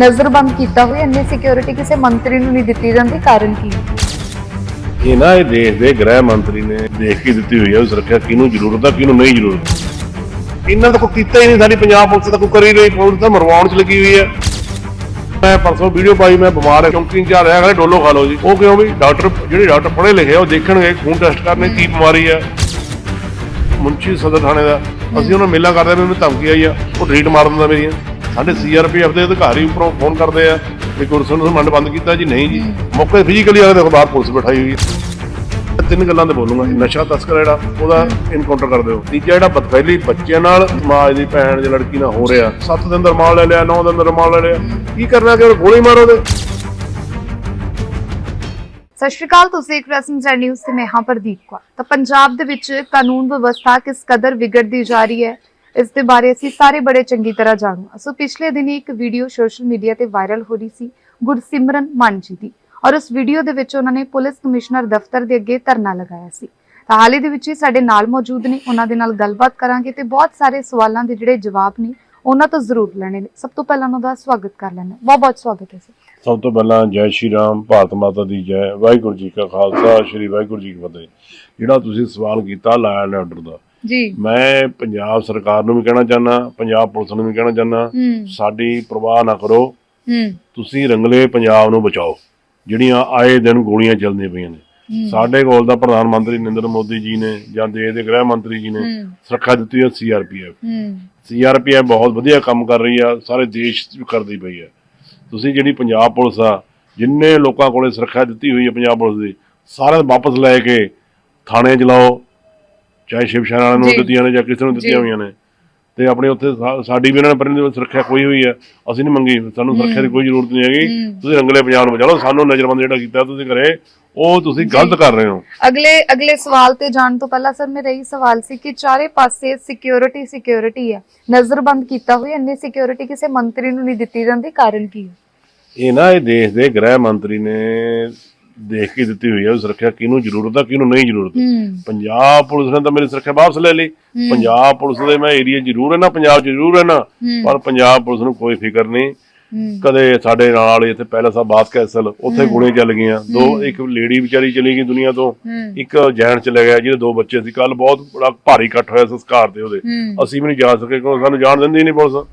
ਨਜ਼ਰਬੰਦ ਕੀਤਾ ਹੋਇਆ ਇੰਨੀ ਸਿਕਿਉਰਿਟੀ ਕਿਸੇ ਮੰਤਰੀ ਨੂੰ ਨਹੀਂ ਦਿੱਤੀ ਜਾਂਦੀ ਕਾਰਨ ਕੀ? ਇਹ ਨਾ ਇਹ ਦੇਸ਼ ਦੇ ਗ੍ਰਹਿ ਮੰਤਰੀ ਨੇ ਦੇਖ ਕੇ ਦਿੱਤੀ ਹੋਈ ਹੈ ਉਹ ਸੁਰੱਖਿਆ ਕਿਹਨੂੰ ਜ਼ਰੂਰਤ ਆ ਕਿਹਨੂੰ ਨਹੀਂ ਜ਼ਰੂਰਤ। ਇਹਨਾਂ ਦਾ ਕੋਈ ਕੀਤਾ ਹੀ ਨਹੀਂ ਸਾਡੀ ਪੰਜਾਬ ਪੁਲਿਸ ਤਾਂ ਕੋਈ ਕਰੀ ਨਹੀਂ ਪੁਲਿਸ ਤਾਂ ਮਰਵਾਉਣ ਚ ਲੱਗੀ ਹੋਈ ਹੈ। ਮੈਂ ਪਰਸੋਂ ਵੀਡੀਓ ਪਾਈ ਮੈਂ ਬਿਮਾਰ ਹਾਂ ਚੌਂਕੀ ਚ ਰਿਹਾ ਕਹਿੰਦੇ ਡੋਲੋ ਖਾ ਲਓ ਜੀ। ਉਹ ਕਿਉਂ ਵੀ ਡਾਕਟਰ ਜਿਹੜੇ ਡਾਕਟਰ ਪੜ੍ਹੇ ਲਿਖੇ ਆ ਉਹ ਦੇਖਣਗੇ ਖੂਨ ਟੈਸਟ ਕਰਨੇ ਕੀ ਬਿਮਾਰੀ ਆ। ਮੁੰਚੀ ਸਦਰ ਥਾਣੇ ਦਾ। ਅਸੀਂ ਉਹਨਾਂ ਮੇਲਾ ਕਰਦੇ ਆ, ਮੈਨੂੰ ਧਮਕੀ ਆਈ ਆ ਉਹ ਰੀਟ ਮਾਰ ਦਿੰਦਾ ਮੇਰੀਆਂ। ਸਾਡੇ ਸੀਆਰਪੀਐਫ ਦੇ ਅਧਿਕਾਰੀ ਉੱਪਰੋਂ ਫੋਨ ਕਰਦੇ ਆ ਵੀ ਕੁਰਸਨ ਨੂੰ ਮੰਡ ਬੰਦ ਕੀਤਾ ਜੀ, ਨਹੀਂ ਜੀ। ਮੌਕੇ ਫਿਜ਼ੀਕਲੀ ਆ ਦੇਖੋ, ਬਾਹਰ ਪੁਲਿਸ ਬਿਠਾਈ ਹੋਈ ਹੈ। ਤਿੰਨ ਗੱਲਾਂ ਤੇ ਬੋਲੂੰਗਾ ਨਸ਼ਾ, ਤਸਕਰ ਜਿਹੜਾ ਉਹਦਾ ਇਨਕਾਊਂਟਰ ਕਰ ਦਿਓ। ਤੀਜਾ ਜਿਹੜਾ ਬਦਫੈਲੀ ਬੱਚਿਆਂ ਨਾਲ ਸਮਾਜ ਦੀ ਭੈਣ ਜਾਂ ਲੜਕੀ ਨਾਲ ਹੋ ਰਿਹਾ। 7 ਦਿਨ ਦਾ ਰਿਮਾਂਡ ਲੈ ਲਿਆ 9 ਦਿਨ ਦਾ ਰਿਮਾਂਡ ਲੈ ਲਿਆ। ਕੀ ਕਰਨਾ ਕਿ ਗੋਲੀ ਮਾਰੋ ਤੇ? ਸਤਿ ਸ਼੍ਰੀ ਅਕਾਲ, ਤੁਸੀਂ ਇੱਕ ਰਸਮ ਨਿਊਜ਼ ਤੇ ਮੈਂ ਹਾਂ ਪ੍ਰਦੀਪ ਕੌਰ। ਤਾਂ ਪੰਜਾਬ ਦੇ ਵਿੱਚ ਕਾਨੂੰਨ ਵਿਵਸਥਾ ਕਿਸ ਕਦਰ ਵਿਗੜਦੀ ਜਾ ਰਹੀ ਹੈ? ਇਸ ਦੇ ਬਾਰੇ ਅਸੀਂ ਸਾਰੇ ਬੜੇ ਚੰਗੀ ਤਰ੍ਹਾਂ ਜਾਣੂ। ਸੋ ਪਿਛਲੇ ਦਿਨੀ ਇੱਕ ਵੀਡੀਓ ਸੋਸ਼ਲ ਮੀਡੀਆ ਤੇ ਵਾਇਰਲ ਹੋ ਰਹੀ ਸੀ, ਗੁਰਸਿਮਰਨ ਮਾਨ ਜੀ ਦੀ। ਔਰ ਉਸ ਵੀਡੀਓ ਦੇ ਵਿੱਚ ਉਹਨਾਂ ਨੇ ਪੁਲਿਸ ਕਮਿਸ਼ਨਰ ਦਫ਼ਤਰ ਦੇ ਅੱਗੇ ਧਰਨਾ ਲਗਾਇਆ ਸੀ। ਤਾਂ ਹਾਲ ਦੇ ਵਿੱਚ ਹੀ ਸਾਡੇ ਨਾਲ ਮੌਜੂਦ ਨੇ, ਉਹਨਾਂ ਦੇ ਨਾਲ ਗੱਲਬਾਤ ਕਰਾਂਗੇ ਤੇ ਬਹੁਤ ਸਾਰੇ ਸਵਾਲਾਂ ਦੇ ਜਿਹੜੇ ਜਵਾਬ ਨੇ, ਉਹਨਾਂ ਤੋਂ ਜ਼ਰੂਰ ਲੈਣੇ ਨੇ। ਸਭ ਤੋਂ ਪਹਿਲਾਂ ਉਹਨਾਂ ਦਾ ਸਵਾਗਤ ਕਰ ਲੈਣਾ ਬਹੁਤ ਬਹੁਤ ਸਵਾਗਤ ਹੈ ਸਰ। ਸਭ ਤੋਂ ਪਹਿਲਾਂ ਜੈ ਸ਼੍ਰੀ ਰਾਮ, ਭਾਰਤ ਮਾਤਾ ਦੀ ਜੈ। ਵਾਹਿਗੁਰੂ ਜੀ ਕਾ ਖਾਲਸਾ, ਸ਼੍ਰੀ ਵਾਹਿਗੁਰੂ ਜੀ ਕੀ ਫਤਿਹ। ਜਿਹੜਾ ਤੁਸੀਂ ਸਵਾਲ ਕੀਤਾ ਲਾਅ ਆਰਡਰ ਦਾ। ਜੀ। ਮੈਂ ਪੰਜਾਬ ਸਰਕਾਰ ਨੂੰ ਵੀ ਕਹਿਣਾ ਚਾਹੁੰਦਾ ਪੰਜਾਬ ਪੁਲਿਸ ਨੂੰ ਵੀ ਕਹਿਣਾ ਚਾਹੁੰਦਾ ਹੂੰ। ਸਾਡੀ ਪ੍ਰਵਾਹ ਨਾ ਕਰੋ। ਤੁਸੀਂ ਰੰਗਲੇ ਪੰਜਾਬ ਨੂੰ ਬਚਾਓ। ਜਿਹੜੀਆਂ ਆਏ ਦਿਨ ਗੋਲੀਆਂ ਚੱਲਦੀਆਂ ਪਈਆਂ ਨੇ। ਸਾਡੇ ਕੋਲ ਦਾ ਪ੍ਰਧਾਨ ਮੰਤਰੀ ਨਰਿੰਦਰ ਮੋਦੀ ਜੀ ਨੇ ਜਾਂ ਦੇਸ਼ ਦੇ ਗ੍ਰਹਿ ਮੰਤਰੀ ਜੀ ਨੇ ਸੁਰੱਖਿਆ ਦਿੱਤੀ ਹੈ ਸੀਆਰਪੀਐਫ। ਸੀਆਰਪੀਐਫ ਬਹੁਤ ਵਧੀਆ ਕੰਮ ਕਰ ਰਹੀ ਆ ਸਾਰੇ ਦੇਸ਼ 'ਚ ਕਰਦੀ ਪਈ ਆ। ਤੁਸੀਂ ਜਿਹੜੀ ਪੰਜਾਬ ਪੁਲਿਸ ਆ ਜਿੰਨੇ ਲੋਕਾਂ ਕੋਲੇ ਸੁਰੱਖਿਆ ਦਿੱਤੀ ਹੋਈ ਹੈ ਪੰਜਾਬ ਪੁਲਿਸ ਦੀ ਸਾਰਿਆਂ ਨੂੰ ਵਾਪਸ ਲੈ ਕੇ ਥਾਣੇ 'ਚ ਲਾਓ ਚਾਹੇ ਸ਼ਿਵ ਸੈਨਾ ਵਾਲਿਆਂ ਨੂੰ। ਦਿੱਤੀਆਂ ਨੇ ਜਾਂ ਕਿਸੇ ਨੂੰ ਦਿੱਤੀਆਂ। ਹੋਈਆਂ ਨੇ। ਤੇ ਆਪਣੇ ਉੱਥੇ ਸਾਡੀ ਵੀ ਉਹਨਾਂ ਨੇ ਪਰਿੰਦੇ ਸੁਰੱਖਿਆ ਕੋਈ ਹੋਈ ਹੈ। ਅਸੀਂ ਨਹੀਂ ਮੰਗੀ ਸਾਨੂੰ ਸੁਰੱਖਿਆ ਦੀ ਕੋਈ ਜ਼ਰੂਰਤ ਨਹੀਂ ਹੈਗੀ। ਤੁਸੀਂ ਰੰਗਲੇ ਪੰਜਾਬ ਨੂੰ ਬਚਾ ਲਓ ਸਾਨੂੰ ਨਜ਼ਰਬੰਦ ਜਿਹੜਾ ਕੀਤਾ ਤੁਸੀਂ ਕਰੇ ਉਹ ਤੁਸੀਂ ਗਲਤ ਕਰ ਰਹੇ ਹੋ। ਅਗਲੇ ਅਗਲੇ ਸਵਾਲ ਤੇ ਜਾਣ ਤੋਂ ਪਹਿਲਾਂ ਸਰ ਮੇਰਾ ਇਹ ਸਵਾਲ ਸੀ ਕਿ ਚਾਰੇ ਪਾਸੇ ਸਿਕਿਉਰਿਟੀ ਸਿਕਿਉਰਿਟੀ ਹੈ। ਨਜ਼ਰਬੰਦ ਕੀਤਾ ਹੋਇਆ ਇੰਨੀ ਸਿਕਿਉਰਿਟੀ ਕਿਸੇ ਮੰਤਰੀ ਨੂੰ ਨਹੀਂ ਦਿੱਤੀ ਜਾਂਦੀ ਕਾਰਨ ਕੀ ਹੈ? ਇਹ ਨਾ ਇਹ ਦੇਸ਼ ਦੇ ਗ੍ਰਹਿ ਮੰਤਰੀ ਨੇ ਦੇਖ ਕੇ ਦਿੱਤੀ ਹੋਈ ਹੈ ਵੀ ਸੁਰੱਖਿਆ ਕਿਹਨੂੰ ਜ਼ਰੂਰਤ ਆ ਕਿਹਨੂੰ ਨਹੀਂ ਜ਼ਰੂਰਤ। ਪੰਜਾਬ ਪੁਲਿਸ ਨੇ ਤਾਂ ਮੇਰੀ ਸੁਰੱਖਿਆ ਵਾਪਸ ਲੈ ਲਈ। ਪੰਜਾਬ ਪੁਲਿਸ ਦੇ ਮੈਂ ਏਰੀਆ ਜ਼ਰੂਰ ਹੈ ਨਾ ਪੰਜਾਬ 'ਚ ਜ਼ਰੂਰ ਹੈ। ਨਾ ਪਰ ਪੰਜਾਬ ਪੁਲਿਸ ਨੂੰ ਕੋਈ ਫਿਕਰ ਨਹੀਂ। ਕਦੇ ਸਾਡੇ ਨਾਲ ਇੱਥੇ ਪਹਿਲਾ ਸਾਹਿਬ ਬਾਤ ਕੈਸਲ ਉੱਥੇ ਗੋਲੀਆਂ ਚੱਲ ਗਈਆਂ। ਦੋ ਇੱਕ ਲੇਡੀ ਵਿਚਾਰੀ ਚਲੀ ਗਈ ਦੁਨੀਆ ਤੋਂ ਇੱਕ ਜੈਨ ਚਲੇ ਗਿਆ ਜਿਹਦੇ ਦੋ ਬੱਚੇ ਸੀ। ਕੱਲ ਬਹੁਤ ਬੜਾ ਭਾਰੀ ਇਕੱਠ ਹੋਇਆ ਸੰਸਕਾਰ ਤੇ ਉਹਦੇ। ਅਸੀਂ ਵੀ ਨਹੀਂ ਜਾ ਸਕੇ ਕਿਉਂਕਿ ਸਾਨੂੰ ਜਾਣ ਦਿੰਦੀ ਨਹੀਂ ਪੁਲਿਸ।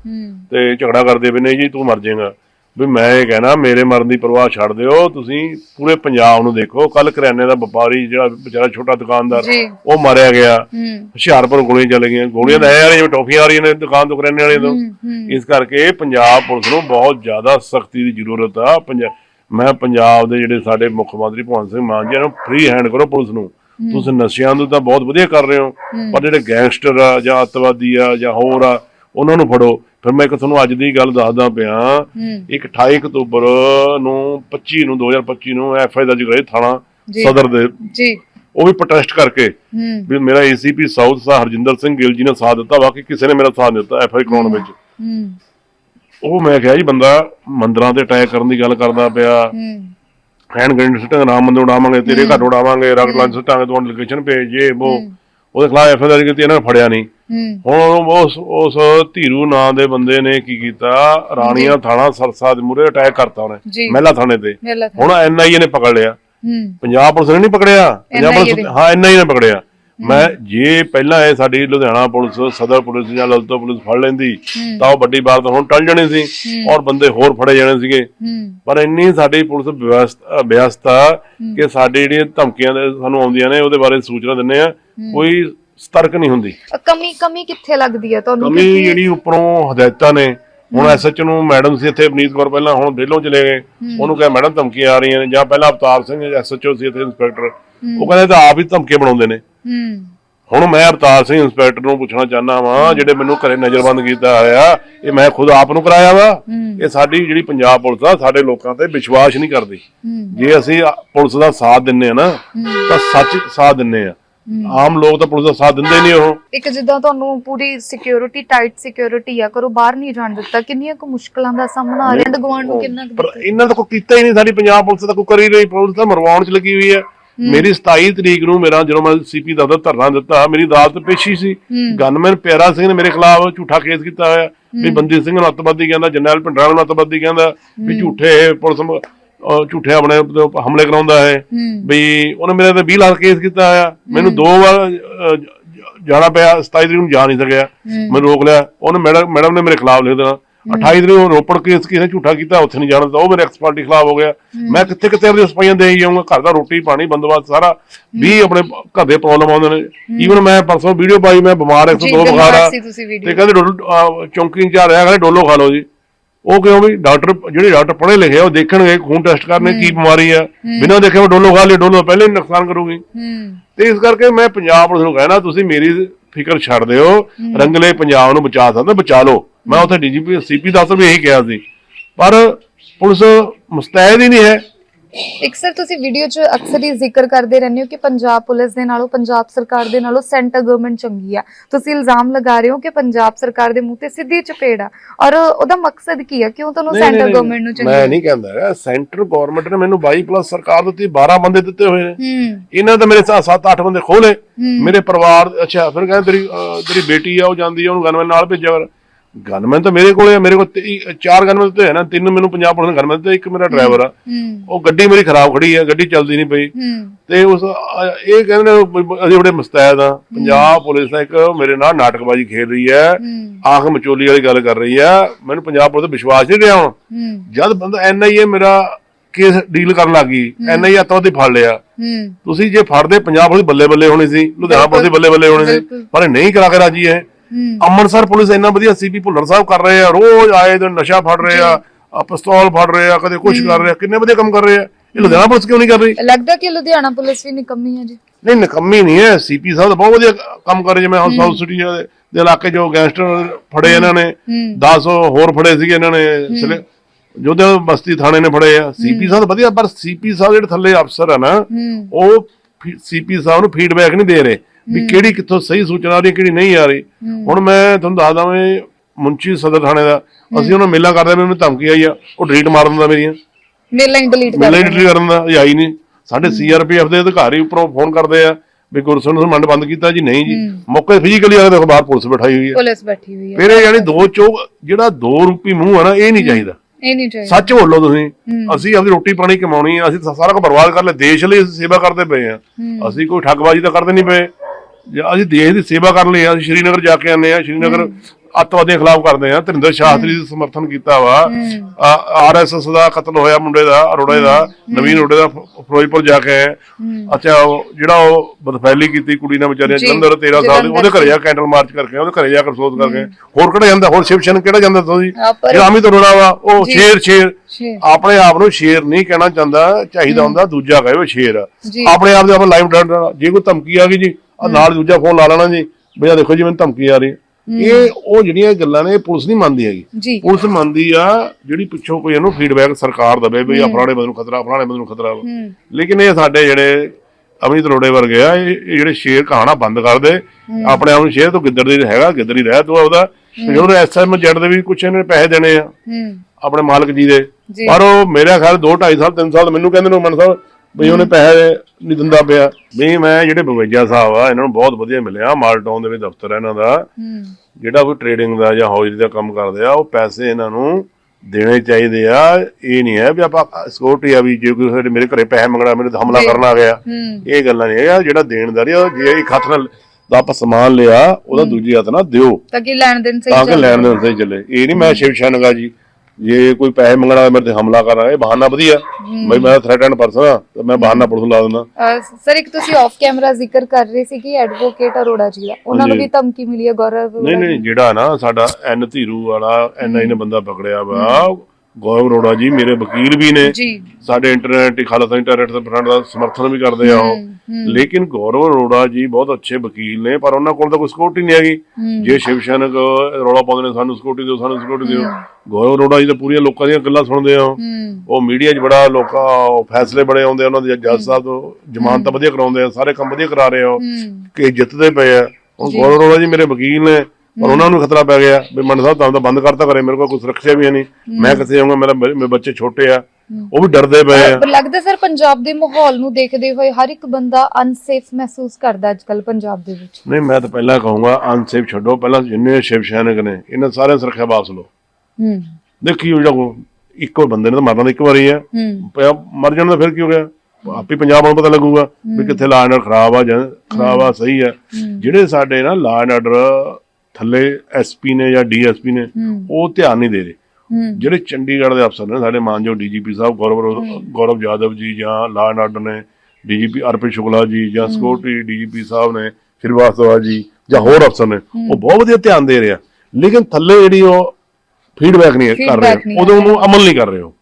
ਤੇ ਝਗੜਾ ਕਰਦੇ ਵੀ ਨਹੀਂ ਜੀ ਤੂੰ ਮਰ ਜਾਏਗਾ। ਵੀ ਮੈਂ ਇਹ ਕਹਿਣਾ ਮੇਰੇ ਮਰਨ ਦੀ ਪਰਵਾਹ ਛੱਡ ਦਿਓ ਤੁਸੀਂ ਪੂਰੇ ਪੰਜਾਬ ਨੂੰ ਦੇਖੋ। ਕੱਲ ਕਰਿਆਨੇ ਦਾ ਵਪਾਰੀ ਜਿਹੜਾ ਵਿਚਾਰਾ ਛੋਟਾ ਦੁਕਾਨਦਾਰ ਉਹ ਮਾਰਿਆ ਗਿਆ। ਹੂੰ। ਹੁਸ਼ਿਆਰਪੁਰ ਗੋਲੀਆਂ ਚੱਲ ਗਈਆਂ। ਗੋਲੀਆਂ ਤਾਂ ਰਹੀਆਂ ਜਿਵੇਂ ਟੌਫੀਆਂ ਆ ਰਹੀਆਂ ਨੇ ਦੁਕਾਨ ਤੋਂ ਕਰਿਆਨੇ ਵਾਲੇ ਤੋਂ। ਹੂੰ ਹੂੰ। ਇਸ ਕਰਕੇ ਪੰਜਾਬ ਪੁਲਿਸ ਨੂੰ ਬਹੁਤ ਜ਼ਿਆਦਾ ਸਖਤੀ ਦੀ ਜ਼ਰੂਰਤ ਆ। ਮੈਂ ਪੰਜਾਬ ਦੇ ਜਿਹੜੇ ਸਾਡੇ ਮੁੱਖ ਮੰਤਰੀ ਭਗਵੰਤ ਸਿੰਘ ਮਾਨ ਜੀ ਨੂੰ ਫ੍ਰੀ ਹੈਂਡ ਕਰੋ ਪੁਲਿਸ ਨੂੰ। ਤੁਸੀਂ ਨਸ਼ਿਆਂ ਨੂੰ ਤਾਂ ਬਹੁਤ ਵਧੀਆ ਕਰ ਰਹੇ ਹੋ ਪਰ ਜਿਹੜੇ ਗੈਂਗਸਟਰ ਆ ਜਾਂ ਅੱਤਵਾਦੀ ਆ ਜਾਂ ਹੋਰ ਆ ਉਹਨਾਂ ਨੂੰ ਫੜੋ। ਫਿਰ ਮੈਂ ਇੱਕ ਤੁਹਾਨੂੰ ਅੱਜ ਦੀ ਗੱਲ ਦੱਸਦਾ ਪਿਆ। ਇੱਕ 28 ਅਕਤੂਬਰ ਨੂੰ 25 ਨੂੰ 2025 ਨੂੰ ਐਫ ਆਈ ਦਰਜ ਕਰਾਈ ਥਾਣਾ। ਸਦਰ ਦੇ। ਜੀ। ਉਹ ਵੀ ਪ੍ਰੋਟੈਸਟ ਕਰਕੇ। ਵੀ ਮੇਰਾ ਏਸੀਪੀ ਸਾਊਥ ਸਾ ਹਰਜਿੰਦਰ ਸਿੰਘ ਗਿੱਲ ਜੀ ਨੇ ਸਾਥ ਦਿੱਤਾ ਬਾਕੀ ਕਿਸੇ ਨੇ ਮੇਰਾ ਸਾਥ ਦਿੱਤਾ ਐਫ ਆਈ ਕਰਾਉਣ ਵਿੱਚ। ਉਹ ਮੈਂ ਕਿਹਾ ਜੀ ਬੰਦਾ ਮੰਦਰਾਂ ਤੇ ਅਟੈਕ ਕਰਨ ਦੀ ਗੱਲ ਕਰਦਾ ਪਿਆ। ਹੈਂਡ ਗ੍ਰੈਂਡ ਸਿੱਟਾਂਗੇ ਰਾਮ ਮੰਦਰ ਉਡਾਵਾਂਗੇ ਤੇਰੇ ਘਰ ਉਡਾਵਾਂਗੇ ਰਗੜ ਲੰਚ ਸਿੱਟਾਂਗੇ ਤੁਹਾਨੂੰ ਲੋਕੇਸ਼ਨ ਭੇਜ ਜੇ ਉਹ ਉਹਦੇ ਖਿਲਾਫ ਐਫ ਆਈ ਕੀਤੀ ਇਹਨਾਂ ਨੇ ਫੜਿਆ ਨਹੀਂ ਹੁਣ ਉਸ ਉਸ ਧੀਰੂ ਨਾਂ ਦੇ ਬੰਦੇ ਨੇ ਕੀ ਕੀਤਾ? ਰਾਣੀਆਂ ਥਾਣਾ ਸਰਸਾ ਦੇ ਮੂਰੇ ਅਟੈਕ ਕਰਤਾ। ਉਹਨੇ ਮਹਿਲਾ ਥਾਣੇ ਤੇ। ਹੁਣ ਐਨਆਈਏ ਨੇ ਪਕੜ ਲਿਆ। ਹੂੰ। ਪੰਜਾਬ ਪੁਲਿਸ ਨੇ ਨਹੀਂ ਪਕੜਿਆ? ਪੰਜਾਬ ਪੁਲਿਸ। ਹਾਂ ਐਨਆਈਏ ਨੇ ਪਕੜਿਆ। ਮੈਂ ਜੇ ਪਹਿਲਾਂ ਇਹ ਸਾਡੀ ਲੁਧਿਆਣਾ ਪੁਲਿਸ ਸਦਰ ਪੁਲਿਸ ਜਾਂ ਲਲਤੋ ਪੁਲਿਸ ਫੜ ਲੈਂਦੀ ਤਾਂ ਉਹ ਵੱਡੀ ਵਾਰ ਤਾਂ ਹੁਣ ਟਲ ਜਾਣੀ ਸੀ ਔਰ ਬੰਦੇ ਹੋਰ ਫੜੇ ਜਾਣੇ ਸੀਗੇ। ਪਰ ਇੰਨੀ ਸਾਡੀ ਪੁਲਿਸ ਵਿਵਸਥਾ ਕਿ ਸਾਡੇ ਜਿਹੜੀਆਂ ਧਮਕੀਆਂ ਦੇ ਸਾਨੂੰ ਆਉਂਦੀਆਂ ਨੇ ਉਹਦੇ ਬਾਰੇ ਸੂਚਨਾ ਦਿੰਨੇ ਆ ਕੋਈ ਸਤਰਕ ਨਹੀਂ ਹੁੰਦੀ। ਕਮੀ ਕਮੀ ਕਿੱਥੇ ਲੱਗਦੀ ਹੈ ਤੁਹਾਨੂੰ? ਕਮੀ ਕਿਉਂਕਿ- ਜਿਹੜੀ ਉੱਪਰੋਂ ਹਦਾਇਤਾਂ ਨੇ। ਹੁਣ ਐਸਐਚ ਨੂੰ ਮੈਡਮ ਸੀ ਇੱਥੇ ਅਵਨੀਤ ਕੌਰ ਪਹਿਲਾਂ ਹੁਣ ਡੇਲੋਂ ਚਲੇ ਗਏ। ਉਹਨੂੰ ਕਿਹਾ ਮੈਡਮ ਧਮਕੀਆਂ ਆ ਰਹੀਆਂ ਨੇ। ਜਾਂ ਪਹਿਲਾਂ ਅਵਤਾਰ ਸਿੰਘ ਐਸਐਚਓ ਸੀ ਇੱਥੇ ਇੰਸਪੈਕਟਰ। ਉਹ ਕਹਿੰਦੇ ਤਾਂ ਆਪ ਹੀ ਧਮਕੀਆਂ ਬਣਾਉਂਦੇ ਨੇ। ਹੂੰ। ਹੁਣ ਮੈਂ ਅਵਤਾਰ ਸਿੰਘ ਇੰਸਪੈਕਟਰ ਨੂੰ ਪੁੱਛਣਾ ਚਾਹਨਾ ਵਾਂ ਜਿਹੜੇ ਮੈਨੂੰ ਘਰੇ ਨਜ਼ਰਬੰਦ ਕੀਤਾ ਹੋਇਆ ਇਹ ਮੈਂ ਖੁਦ ਆਪ ਨੂੰ ਕਰਾਇਆ ਵਾ। ਇਹ ਸਾਡੀ ਜਿਹੜੀ ਪੰਜਾਬ ਪੁਲਿਸ ਆ ਸਾਡੇ ਲੋਕਾਂ ਤੇ ਵਿਸ਼ਵਾਸ ਨਹੀਂ ਕਰਦੀ। ਜੇ ਅਸੀਂ ਆ- ਪੁਲਿਸ ਦਾ ਸਾਥ ਦਿੰਨੇ ਆ ਨਾ ਤਾਂ ਸੱਚ ਸਾਥ ਦਿੰਨੇ ਆ। ਆਮ ਲੋਕ ਤਾਂ ਪੁਲਿਸ ਦਾ ਸਾਥ ਦਿੰਦੇ ਨਹੀਂ ਉਹ। ਇੱਕ ਜਿੱਦਾਂ ਤੁਹਾਨੂੰ ਪੂਰੀ ਸਿਕਿਉਰਿਟੀ ਟਾਈਟ ਸਿਕਿਉਰਿਟੀ ਆ ਕਰੋ ਬਾਹਰ ਨਹੀਂ ਜਾਣ ਦਿੱਤਾ ਕਿੰਨੀਆਂ ਕੁ ਮੁਸ਼ਕਲਾਂ ਦਾ ਸਾਹਮਣਾ ਆ ਰਿਹਾ ਗਵਾਂਡ ਨੂੰ ਕਿੰਨਾ ਕੁ ਪਰ ਇਹਨਾਂ ਦਾ ਕੋਈ ਕੀਤਾ ਹੀ ਨਹੀਂ ਸਾਡੀ ਪੰਜਾਬ ਪੁਲਿਸ ਦਾ ਕੋਈ ਕਰੀ ਨਹੀਂ ਪੁਲਿਸ ਤਾਂ ਮਰਵਾਉਣ ਚ ਲੱਗੀ ਹੋਈ ਹੈ। ਮੇਰੀ 27 ਤਰੀਕ ਨੂੰ ਮੇਰਾ ਜਦੋਂ ਮੈਂ ਸੀਪੀ ਦਫ਼ਤਰ ਧਰਨਾ ਦਿੱਤਾ ਮੇਰੀ ਅਦਾਲਤ ਪੇਸ਼ੀ ਸੀ। ਗਨਮੈਨ ਪਿਆਰਾ ਸਿੰਘ ਨੇ ਮੇਰੇ ਖਿਲਾਫ ਝੂਠਾ ਕੇਸ ਕੀਤਾ ਹੋਇਆ। ਵੀ ਬੰਦੀ ਸਿੰਘ ਨੂੰ ਅੱਤਵਾਦੀ ਕਹਿੰਦਾ ਜਰਨੈਲ ਪਿੰਡਰਾਂ ਨੂੰ ਅੱਤਵਾਦੀ ਕਹਿੰਦਾ ਵੀ ਝੂਠੇ ਪੁਲਿਸ ਝੂਠੇ ਆਪਣੇ ਉੱਤੇ ਹਮਲੇ ਕਰਾਉਂਦਾ ਹੈ। ਵੀ ਉਹਨੇ ਮੇਰੇ ਤੇ 20 ਲੱਖ ਕੇਸ ਕੀਤਾ ਹੋਇਆ। ਮੈਨੂੰ ਦੋ ਵਾਰ ਜਾਣਾ ਪਿਆ। 27 ਤਰੀਕ ਨੂੰ ਜਾ ਨਹੀਂ ਸਕਿਆ। ਮੈਂ ਰੋਕ ਲਿਆ। ਉਹਨੇ ਮੈਡਮ ਮੈਡਮ ਨੇ ਮੇਰੇ ਖਿਲਾਫ ਲਿਖ ਦੇਣਾ। 28 ਤਰੀਕ ਨੂੰ ਰੋਪੜ ਕੇਸ ਕਿਸੇ ਝੂਠਾ ਕੀਤਾ ਉੱਥੇ ਨਹੀਂ ਜਾਣਾ ਉਹ ਮੇਰੇ ਐਕਸਪਰਟੀ ਖਿਲਾਫ ਹੋ ਗਿਆ। ਮੈਂ ਕਿੱਥੇ ਕਿੱਥੇ ਆਪਣੀ ਸਪਾਈਆਂ ਦੇ ਜਾਊਂਗਾ। ਘਰ ਦਾ ਰੋਟੀ ਪਾਣੀ ਬੰਦੋਬਸਤ ਸਾਰਾ। ਵੀ ਆਪਣੇ ਘਰ ਦੇ ਪ੍ਰੋਬਲਮ ਆਉਂਦੇ ਨੇ। ਈਵਨ ਮੈਂ ਪਰਸੋਂ ਵੀਡੀਓ ਪਾਈ ਮੈਂ ਬਿਮਾਰ 102 ਬੁਖਾਰ ਆ। ਤੇ ਕਹਿੰਦੇ ਚੌਂਕੀ ਚ ਆ ਰਿਹਾ ਕਹਿੰਦੇ ਡੋਲੋ ਖਾ ਲਓ ਜੀ। ਉਹ ਕਿਉਂ ਵੀ ਡਾਕਟਰ ਜਿਹੜੇ ਡਾਕਟਰ ਪੜ੍ਹੇ ਲਿਖੇ ਆ ਉਹ ਦੇਖਣਗੇ ਖੂਨ ਟੈਸਟ ਕਰਨੇ ਕੀ ਬਿਮਾਰੀ ਆ। ਬਿਨਾਂ ਦੇਖੇ ਉਹ ਡੋਲੋ ਖਾ ਲਈ ਡੋਲੋ ਪਹਿਲੇ ਹੀ ਨੁਕਸਾਨ ਕਰੂਗੀ। ਤੇ ਇਸ ਕਰਕੇ ਮੈਂ ਪੰਜਾਬ ਪੁਲਿਸ ਨੂੰ ਕਹਿਣਾ ਤੁਸੀਂ ਮੇਰੀ ਫਿਕਰ ਛੱਡ ਦਿਓ। ਰੰਗਲੇ ਪੰਜਾਬ ਨੂੰ ਬਚਾ ਸਕਦੇ ਬਚਾ ਲਓ। ਮੈਂ ਉੱਥੇ ਡੀਜੀਪੀ ਸੀਪੀ ਦਫ਼ਤਰ ਵੀ ਇਹੀ ਕਿਹਾ ਸੀ। ਪਰ ਪੁਲਿਸ ਮੁਸਤੈਦ ਹੀ ਨਹੀਂ ਹੈ। ਇੱਕ ਸਰ ਤੁਸੀਂ ਵੀਡੀਓ 'ਚ ਅਕਸਰ ਹੀ ਜ਼ਿਕਰ ਕਰਦੇ ਰਹਿੰਦੇ ਹੋ ਕਿ ਪੰਜਾਬ ਪੁਲਿਸ ਦੇ ਨਾਲੋਂ ਪੰਜਾਬ ਸਰਕਾਰ ਦੇ ਨਾਲੋਂ ਸੈਂਟਰ ਗਵਰਨਮੈਂਟ ਚੰਗੀ ਆ। ਤੁਸੀਂ ਇਲਜ਼ਾਮ ਲਗਾ ਰਹੇ ਹੋ ਕਿ ਪੰਜਾਬ ਸਰਕਾਰ ਦੇ ਮੂੰਹ ਤੇ ਸਿੱਧੀ ਚਪੇੜ ਆ। ਔਰ ਉਹਦਾ ਮਕਸਦ ਕੀ ਆ? ਕਿਉਂ ਤੁਹਾਨੂੰ ਸੈਂਟਰ ਗਵਰਨਮੈਂਟ ਨੂੰ ਚੰਗੀ ਮੈਂ ਨਹੀਂ ਕਹਿੰਦਾ ਸੈਂਟਰ ਗਵਰਨਮੈਂਟ ਨੇ ਮੈਨੂੰ 22 ਪਲੱਸ ਸਰਕਾਰ ਦਿੱਤੀ 12 ਬੰਦੇ ਦਿੱਤੇ ਹੋਏ ਨੇ। ਇਹਨਾਂ ਤਾਂ ਮੇਰੇ ਸਾਥ 7-8 ਬੰਦੇ ਖੋਲੇ ਮੇਰੇ ਪਰਿਵਾਰ ਅੱਛਾ ਫਿਰ ਕਹਿੰਦੇ ਤੇਰੀ ਤੇਰੀ ਬੇਟੀ ਆ ਉਹ ਜਾਂਦੀ ਆ ਉਹਨੂੰ ਗਨਮੈਨ ਨਾਲ ਭੇਜਿਆ ਕਰ। ਗਨਮੈਨ ਤਾਂ ਮੇਰੇ ਕੋਲੇ ਆ ਮੇਰੇ ਕੋਲ ਤੇ- ਚਾਰ ਗਨਮੈਨ ਤੇ ਹੈ ਨਾ ਤਿੰਨ ਮੈਨੂੰ ਪੰਜਾਬ ਪੁਲਿਸ ਨੇ ਗਨਮੈਨ ਤੇ ਇੱਕ ਮੇਰਾ ਡਰਾਈਵਰ ਆ। ਹੂੰ। ਉਹ ਗੱਡੀ ਮੇਰੀ ਖਰਾਬ ਖੜੀ ਆ ਗੱਡੀ ਚੱਲਦੀ ਨਹੀਂ ਪਈ। ਹੂੰ। ਤੇ ਉਸ ਇਹ ਕਹਿੰਦੇ ਨੇ ਵੀ ਅਸੀਂ ਬੜੇ ਮੁਸਤੈਦ ਆ। ਪੰਜਾਬ ਪੁਲਿਸ ਦਾ ਇੱਕ ਮੇਰੇ ਨਾਲ ਨਾਟਕਬਾਜ਼ੀ ਖੇਡ ਰਹੀ ਹੈ। ਹੂੰ। ਆਖ ਮਚੋਲੀ ਵਾਲੀ ਗੱਲ ਕਰ ਰਹੀ ਆ ਮੈਨੂੰ ਪੰਜਾਬ ਪੁਲਿਸ ਤੇ ਵਿਸ਼ਵਾਸ ਨਹੀਂ ਰਿਹਾ ਹੁਣ। ਹੂੰ। ਜਦ ਬੰਦਾ ਐਨਆਈਏ ਮੇਰਾ ਕੇਸ ਡੀਲ ਕਰਨ ਲੱਗੀ ਐਨਆਈਏ ਅੱਤਵਾਦੀ ਫੜ ਲਿਆ। ਹੂੰ। ਤੁਸੀਂ ਜੇ ਫੜਦੇ ਪੰਜਾਬ ਪੁਲਿਸ ਬੱਲੇ ਬੱਲੇ ਹੋਣੀ ਸੀ ਲੁਧਿਆਣਾ ਪੁਲਿਸ ਦੀ ਬੱਲੇ ਬੱਲੇ ਹੋਣੀ ਸੀ। ਬਿਲਕੁਲ। ਪਰ ਇਹ ਨਹੀਂ ਕਰਾ ਕੇ ਰਾਜੀ ਹੈ ਹੂੰ। ਅੰਮ੍ਰਿਤਸਰ ਪੁਲਿਸ ਇੰਨਾ ਵਧੀਆ ਸੀਪੀ ਭੁੱਲਰ ਸਾਹਿਬ ਕਰ ਰਹੇ ਆ ਰੋਜ਼ ਆਏ ਦਿਨ ਨਸ਼ਾ ਫੜ ਰਹੇ ਆ ਪਿਸਤੌਲ ਫੜ ਰਹੇ ਆ ਕਦੇ ਕੁਝ ਕਰ ਰਹੇ ਆ ਕਿੰਨੇ ਵਧੀਆ ਕੰਮ ਕਰ ਰਹੇ ਆ। ਇਹ ਲੁਧਿਆਣਾ ਪੁਲਿਸ ਕਿਉਂ ਨਹੀਂ ਕਰ ਰਹੀ? ਲੱਗਦਾ ਕਿ ਲੁਧਿਆਣਾ ਪੁਲਿਸ ਵੀ ਨਿਕੰਮੀ ਹੈ ਜੀ। ਨਹੀਂ ਨਕੰਮੀ ਨਹੀਂ ਹੈ। ਸੀਪੀ ਸਾਹਿਬ ਤਾਂ ਬਹੁਤ ਵਧੀਆ ਕੰਮ ਕਰ ਰਹੇ ਜਿਵੇਂ ਹੁਣ ਸਾਊਥ ਸਿਟੀ ਦੇ ਇਲਾਕੇ ਜੋ ਗੈਂਗਸਟਰ ਫੜੇ ਇਹਨਾਂ ਨੇ ਹੂੰ। 10 ਹੋਰ ਫੜੇ ਸੀਗੇ ਇਹਨਾਂ ਨੇ ਜੋਧੇ ਬਸਤੀ ਥਾਣੇ ਨੇ ਫੜੇ ਆ। ਸੀਪੀ ਸਾਹਿਬ ਵਧੀਆ ਪਰ ਸੀਪੀ ਸਾਹਿਬ ਜਿਹੜੇ ਥੱਲੇ ਅਫਸਰ ਆ ਨਾ ਉਹ ਸੀਪੀ ਸਾਹਿਬ ਨੂੰ ਫੀਡਬੈਕ ਨਹੀਂ ਦੇ ਰਹੇ। ਵੀ ਕਿਹੜੀ ਕਿੱਥੋਂ ਸਹੀ ਸੂਚਨਾ ਆ ਰਹੀ ਹੈ, ਕਿਹੜੀ ਨਹੀਂ ਆ ਰਹੀ। ਹੁਣ ਮੈਂ ਤੁਹਾਨੂੰ ਦੱਸਦਾ ਮੈਂ ਮੁੰਚੀ ਸਦਰ ਥਾਣੇ ਦਾ। ਅਸੀਂ ਉਹਨਾਂ ਮੇਲਾ ਕਰਦੇ ਮੈਨੂੰ ਧਮਕੀ ਆਈ ਆ। ਉਹ ਡਿਲੀਟ ਮਾਰ ਦਿੰਦਾ ਮੇਰੀਆਂ। ਮੇਲਾ ਹੀ ਡਿਲੀਟ ਕਰ ਡਿਲੀਟ ਕਰਨ ਦਾ ਆਈ ਨਹੀਂ। ਸਾਡੇ ਸੀਆਰਪੀਐਫ ਦੇ ਅਧਿਕਾਰੀ ਉੱਪਰੋਂ ਫੋਨ ਕਰਦੇ ਆ ਵੀ ਗੁਰਸਨ ਨੂੰ ਮੰਡ ਬੰਦ ਕੀਤਾ ਜੀ ਨਹੀਂ ਜੀ। ਮੌਕੇ ਫਿਜ਼ੀਕਲੀ ਆ ਕੇ ਦੇਖੋ ਬਾਹਰ ਪੁਲਿਸ ਬਿਠਾਈ ਹੋਈ ਹੈ ਪੁਲਿਸ ਬੈਠੀ ਹੋਈ ਹੈ ਫਿਰ ਇਹ ਯਾਨੀ ਦੋ ਚੋ ਜਿਹੜਾ ਦੋ ਰੂਪੀ ਮੂੰਹ ਆ ਨਾ ਇਹ ਨਹੀਂ ਚਾਹੀਦਾ। ਇਹ ਨਹੀਂ ਚਾਹੀਦਾ। ਸੱਚ ਬੋਲੋ ਤੁਸੀਂ। ਅਸੀਂ ਆਪਣੀ ਰੋਟੀ ਪਾਣੀ ਕਮਾਉਣੀ ਆ ਅਸੀਂ ਸਾਰਾ ਕੁਝ ਬਰਬਾਦ ਕਰ ਲਿਆ। ਦੇਸ਼ ਲਈ ਸੇਵਾ ਕਰਦੇ ਪਏ ਆ। ਅਸੀਂ ਕੋਈ ਠੱਗਬਾਜ਼ੀ ਤਾਂ ਕਰਦੇ ਨਹੀਂ ਪਏ। ਅਸੀਂ ਦੇਸ਼ ਦੀ ਸੇਵਾ ਕਰਨ ਲਈ ਆ, ਅਸੀਂ ਸ਼੍ਰੀਨਗਰ ਜਾ ਕੇ ਆਨੇ ਆ ਸ਼੍ਰੀਨਗਰ ਅੱਤਵਾਦੀਆਂ ਖਿਲਾਫ ਕਰਦੇ ਆ। ਤਰਿੰਦਰ ਸ਼ਾਸਤਰੀ ਦਾ ਸਮਰਥਨ ਕੀਤਾ ਵਾ। ਆਰਐਸਐਸ ਦਾ ਕਤਲ ਹੋਇਆ ਮੁੰਡੇ ਦਾ ਅਰੋੜੇ ਦਾ ਨਵੀਨ ਅਰੋੜੇ ਦਾ ਫਿਰੋਜ਼ਪੁਰ ਜਾ ਕੇ। ਅੱਛਾ ਜਿਹੜਾ ਉਹ ਬਦਫੈਲੀ ਕੀਤੀ ਕੁੜੀ ਨਾਲ ਵਿਚਾਰੇ ਜੀ, ਜਲੰਧਰ 13 ਸਾਲ ਦੀ ਉਹਦੇ ਘਰੇ ਜਾ ਕੈਂਡਲ ਮਾਰਚ ਕਰਕੇ ਉਹਦੇ ਘਰੇ ਜਾ ਕੇ ਅਫਸੋਸ ਕਰਕੇ। ਹੋਰ ਕਿਹੜਾ ਜਾਂਦਾ? ਹੋਰ ਸ਼ਿਵ ਕਿਹੜਾ ਜਾਂਦਾ ਤੁਸੀਂ? ਜਿਹੜਾ ਅਮਿਤ ਅਰੋੜਾ ਵਾ ਉਹ ਸ਼ੇਰ ਸ਼ੇਰ। ਆਪਣੇ ਆਪ ਨੂੰ ਸ਼ੇਰ ਨਹੀਂ ਕਹਿਣਾ ਚਾਹੁੰਦਾ ਚਾਹੀਦਾ ਹੁੰਦਾ ਦੂਜਾ ਕਹੇ ਉਹ ਸ਼ੇਰ। ਆਪਣੇ ਆਪ ਦੇ ਆਪਾਂ ਲਾਈਵ ਡਾਟਾ ਜੇ ਕੋਈ ਧਮਕੀ ਆ ਗਈ ਜੀ ਆ ਨਾਲ ਦੂਜਾ ਫੋਨ ਲਾ ਲੈਣਾ ਜੀ ਬਈ ਦੇਖੋ ਜੀ ਮੈਨੂੰ ਧਮਕੀ ਆ ਰਹੀ ਹੈ। ਇਹ ਉਹ ਜਿਹੜੀਆਂ ਗੱਲਾਂ ਨੇ ਇਹ ਪੁਲਿਸ ਨਹੀਂ ਮੰਨਦੀ ਹੈਗੀ। ਜੀ। ਪੁਲਿਸ ਮੰਨਦੀ ਆ ਜਿਹੜੀ ਪਿੱਛੋਂ ਕੋਈ ਇਹਨੂੰ ਫੀਡਬੈਕ ਸਰਕਾਰ ਦਵੇ ਵੀ ਆ ਫਲਾਣੇ ਬੰਦੇ ਨੂੰ ਖਤਰਾ ਫਲਾਣੇ ਬੰਦੇ ਨੂੰ ਖਤਰਾ ਲੇਕਿਨ ਇਹ ਸਾਡੇ ਜਿਹੜੇ ਅਮਿਤ ਰੋੜੇ ਵਰਗੇ ਆ ਇਹ ਜਿਹੜੇ ਸ਼ੇਰ ਕਹਾਣਾ ਬੰਦ ਕਰ ਦੇ। ਆਪਣੇ ਆਪ ਨੂੰ ਸ਼ੇਰ ਤੋਂ ਗਿੱਦੜ ਦੀ ਹੈਗਾ ਗਿੱਦੜ ਹੀ ਰਹਿ ਤੂੰ ਉਹਦਾ ਜਦੋਂ ਐਸਐਮ ਜੱਟ ਦੇ ਵੀ ਕੁਛ ਇਹਨੇ ਪੈਸੇ ਦੇਣੇ ਆ ਆਪਣੇ ਮਾਲਕ ਜੀ ਦੇ। ਜੀ। ਪਰ ਉਹ ਮੇਰਾ ਖਿਆਲ 2 2.5 ਸਾਲ 3 ਸਾਲ ਮੈਨੂੰ ਕਹਿੰਦੇ ਨੇ ਮਨ ਸਾਹਿਬ ਵੀ ਉਹਨੇ ਪੈਸੇ ਨਹੀਂ ਦਿੰਦਾ ਪਿਆ। ਵੀ ਮੈਂ ਜਿਹੜੇ ਬਵਈਆ ਸਾਹਿਬ ਆ ਇਹਨਾਂ ਨੂੰ ਬਹੁਤ ਵਧੀਆ ਮਿਲਿਆ। ਮਾਲਟਾਊਨ ਦੇ ਵਿੱਚ ਦਫ਼ਤਰ ਹੈ ਇਹਨਾਂ ਦਾ। ਜਿਹੜਾ ਕੋਈ ਟ੍ਰੇਡਿੰਗ ਦਾ ਜਾਂ ਹੌਜਰੀ ਦਾ ਕੰਮ ਕਰਦੇ ਆ ਉਹ ਪੈਸੇ ਇਹਨਾਂ ਨੂੰ ਦੇਣੇ ਚਾਹੀਦੇ ਆ। ਇਹ ਨਹੀਂ ਹੈ ਵੀ ਆਪਾਂ ਸਿਕਿਉਰਿਟੀ ਆ ਵੀ ਜੇ ਕੋਈ ਸਾਡੇ ਮੇਰੇ ਘਰੇ ਪੈਸੇ ਮੰਗਣਾ ਮੇਰੇ ਤੇ ਹਮਲਾ ਕਰਨ ਆ ਗਿਆ। ਇਹ ਗੱਲਾਂ ਨਹੀਂ ਹੈਗਾ ਜਿਹੜਾ ਦੇਣਦਾਰੀ ਆ ਉਹ ਜੇ ਇੱਕ ਹੱਥ ਨਾਲ ਦਾ ਆਪਾਂ ਸਮਾਨ ਲਿਆ ਉਹਦਾ ਦੂਜੇ ਹੱਥ ਨਾਲ ਦਿਓ। ਤਾਂ ਕਿ ਲੈਣ ਦੇਣ ਸਹੀ ਤਾਂ ਕਿ ਚੱਲ। ਲੈਣ ਦੇਣ ਸਹੀ ਚੱਲੇ। ਇਹ ਨਹੀਂ ਮੈਂ ਸ਼ਿਵ ਸ਼ਨਗਾ ਜੀ। ਜੇ ਕੋਈ ਪੈਸੇ ਮੰਗਣਾ ਮੇਰੇ ਤੇ ਹਮਲਾ ਕਰਨਾ ਇਹ ਬਹਾਨਾ ਵਧੀਆ। ਬਈ ਮੈਂ ਥ੍ਰੈਟਨ ਪਰਸਨ ਆ ਤੇ ਮੈਂ ਬਹਾਨਾ ਪੁਲਿਸ ਲਾ ਦਿੰਦਾ। ਸਰ ਇੱਕ ਤੁਸੀਂ ਆਫ ਕੈਮਰਾ ਜ਼ਿਕਰ ਕਰ ਰਹੇ ਸੀ ਕਿ ਐਡਵੋਕੇਟ ਅਰੋੜਾ ਜੀ ਦਾ। ਉਹਨਾਂ ਨੂੰ ਵੀ ਧਮਕੀ ਮਿਲੀ ਹੈ ਗੌਰਵ ਨਹੀਂ ਨਹੀਂ ਜਿਹੜਾ ਨਾ ਸਾਡਾ ਐਨ ਧੀਰੂ ਵਾਲਾ ਐਨਆਈ ਨੇ ਬੰਦਾ ਪਕੜਿਆ ਵਾ ਗੌਰਵ ਅਰੋੜਾ ਜੀ ਮੇਰੇ ਵਕੀਲ ਵੀ ਨੇ। ਜੀ। ਸਾਡੇ ਇੰਟਰਨੈਟ ਖਾਲਸਾ ਇੰਟਰਨੈਟ ਦੇ ਬ੍ਰਾਂਡ ਦਾ ਸਮਰਥਨ ਵੀ ਕਰਦੇ ਆ ਉਹ। ਲੇਕਿਨ ਗੌਰਵ ਅਰੋੜਾ ਜੀ ਬਹੁਤ ਅੱਛੇ ਵਕੀਲ ਨੇ ਪਰ ਉਹਨਾਂ ਕੋਲ ਤਾਂ ਕੋਈ ਸਿਕਿਉਰਿਟੀ ਨਹੀਂ ਹੈਗੀ। ਜੇ ਸ਼ਿਵ ਸੈਨਿਕ ਰੌਲਾ ਪਾਉਂਦੇ ਨੇ ਸਾਨੂੰ ਸਿਕਿਉਰਿਟੀ ਦਿਓ ਸਾਨੂੰ ਸਿਕਿਉਰਿਟੀ ਦਿਓ। ਗੌਰਵ ਅਰੋੜਾ ਜੀ ਤਾਂ ਪੂਰੀਆਂ ਲੋਕਾਂ ਦੀਆਂ ਗੱਲਾਂ ਸੁਣਦੇ ਆ। ਉਹ। ਮੀਡੀਆ 'ਚ ਬੜਾ ਲੋਕਾਂ ਫੈਸਲੇ ਬੜੇ ਆਉਂਦੇ ਉਹਨਾਂ ਦੇ ਜੱਜ ਸਾਹਿਬ ਤੋਂ ਜ਼ਮਾਨਤਾਂ ਵਧੀਆ ਕਰਾਉਂਦੇ ਆ ਸਾਰੇ ਕੰਮ ਵਧੀਆ ਕਰਾ ਰਹੇ ਆ ਕਿ ਜਿੱਤਦੇ ਪਏ ਆ। ਗੌਰਵ ਅਰੋੜਾ ਜੀ ਮੇਰੇ ਵਕੀਲ ਨੇ। ਪਰ ਉਹਨਾਂ ਨੂੰ ਖਤਰਾ ਪੈ ਗਿਆ ਵੀ ਮੰਨ ਸਾਹਿਬ ਤਾਂ ਬੰਦ ਕਰਤਾ ਕਰੇ ਮੇਰੇ ਕੋਲ ਕੋਈ ਸੁਰੱਖਿਆ ਵੀ ਨਹੀਂ। ਮੈਂ ਕਿੱਥੇ ਜਾਊਂਗਾ ਮੇਰਾ ਮੇਰੇ ਬੱਚੇ ਛੋਟੇ ਆ। ਉਹ ਵੀ ਡਰਦੇ ਪਏ ਆ। ਲੱਗਦਾ ਸਰ ਪੰਜਾਬ ਦੇ ਮਾਹੌਲ ਨੂੰ ਦੇਖਦੇ ਹੋਏ ਹਰ ਇੱਕ ਬੰਦਾ ਅਨਸੇਫ ਮਹਿਸੂਸ ਕਰਦਾ ਅੱਜ ਕੱਲ ਪੰਜਾਬ ਦੇ ਵਿੱਚ। ਨਹੀਂ ਮੈਂ ਤਾਂ ਪਹਿਲਾਂ ਕਹੂੰਗਾ ਅਨਸੇਫ ਛੱਡੋ। ਪਹਿਲਾਂ ਜਿੰਨੇ ਸ਼ਿਵ ਸੈਨਿਕ ਨੇ ਇਹਨਾਂ ਸਾਰਿਆਂ ਸੁਰੱਖਿਆ ਵਾਪਸ ਲਓ। ਹੂੰ। ਦੇਖੀ ਜਿਹੜਾ ਇੱਕੋ ਬੰਦੇ ਨੇ ਤਾਂ ਮਰਨਾ ਇੱਕ ਵਾਰੀ ਆ। ਮਰ ਜਾਣਾ ਤਾਂ ਫਿਰ ਕੀ ਹੋ ਗਿਆ? ਆਪੇ ਪੰਜਾਬ ਨੂੰ ਪਤਾ ਲੱਗੂਗਾ ਵੀ ਕਿੱਥੇ ਐਂਡ ਆਰਡਰ ਖਰਾਬ ਆ ਜਾਂ ਖਰਾਬ ਆ ਸਹੀ ਆ। ਜਿਹੜੇ ਸਾਡੇ ਨਾ ਲਾਅ ਐਂਡ ਆਰਡਰ ਥੱਲੇ ਐਸਪੀ ਨੇ ਜਾਂ ਡੀਐਸਪੀ ਨੇ ਉਹ ਧਿਆਨ ਨਹੀਂ ਦੇ ਰਹੇ। ਜਿਹੜੇ ਚੰਡੀਗੜ੍ਹ ਦੇ ਅਫਸਰ ਨੇ ਸਾਡੇ ਮਾਨਯੋਗ ਡੀਜੀਪੀ ਸਾਹਿਬ ਗੌਰਵ ਗੌਰਵ ਯਾਦਵ ਜੀ ਜਾਂ ਲਾਅ ਐਂਡ ਆਰਡਰ ਨੇ ਡੀਜੀਪੀ ਅਰਪਿਤ ਸ਼ੁਕਲਾ ਜੀ ਜਾਂ ਸਿਕਿਉਰਿਟੀ ਡੀਜੀਪੀ ਸਾਹਿਬ ਨੇ ਸ਼੍ਰੀਵਾਸਤਵਾ ਜੀ ਜਾਂ ਹੋਰ ਅਫਸਰ ਨੇ ਉਹ ਬਹੁਤ ਵਧੀਆ ਧਿਆਨ ਦੇ ਰਹੇ ਆ। ਲੇਕਿਨ ਥੱਲੇ ਜਿਹੜੀ ਉਹ ਫੀਡਬੈਕ ਨਹੀਂ ਕਰ ਰਹੇ। ਉਦੋਂ ਉਹਨੂੰ ਅਮਲ ਨਹੀਂ ਕਰ ਰਹੇ ਉਹ।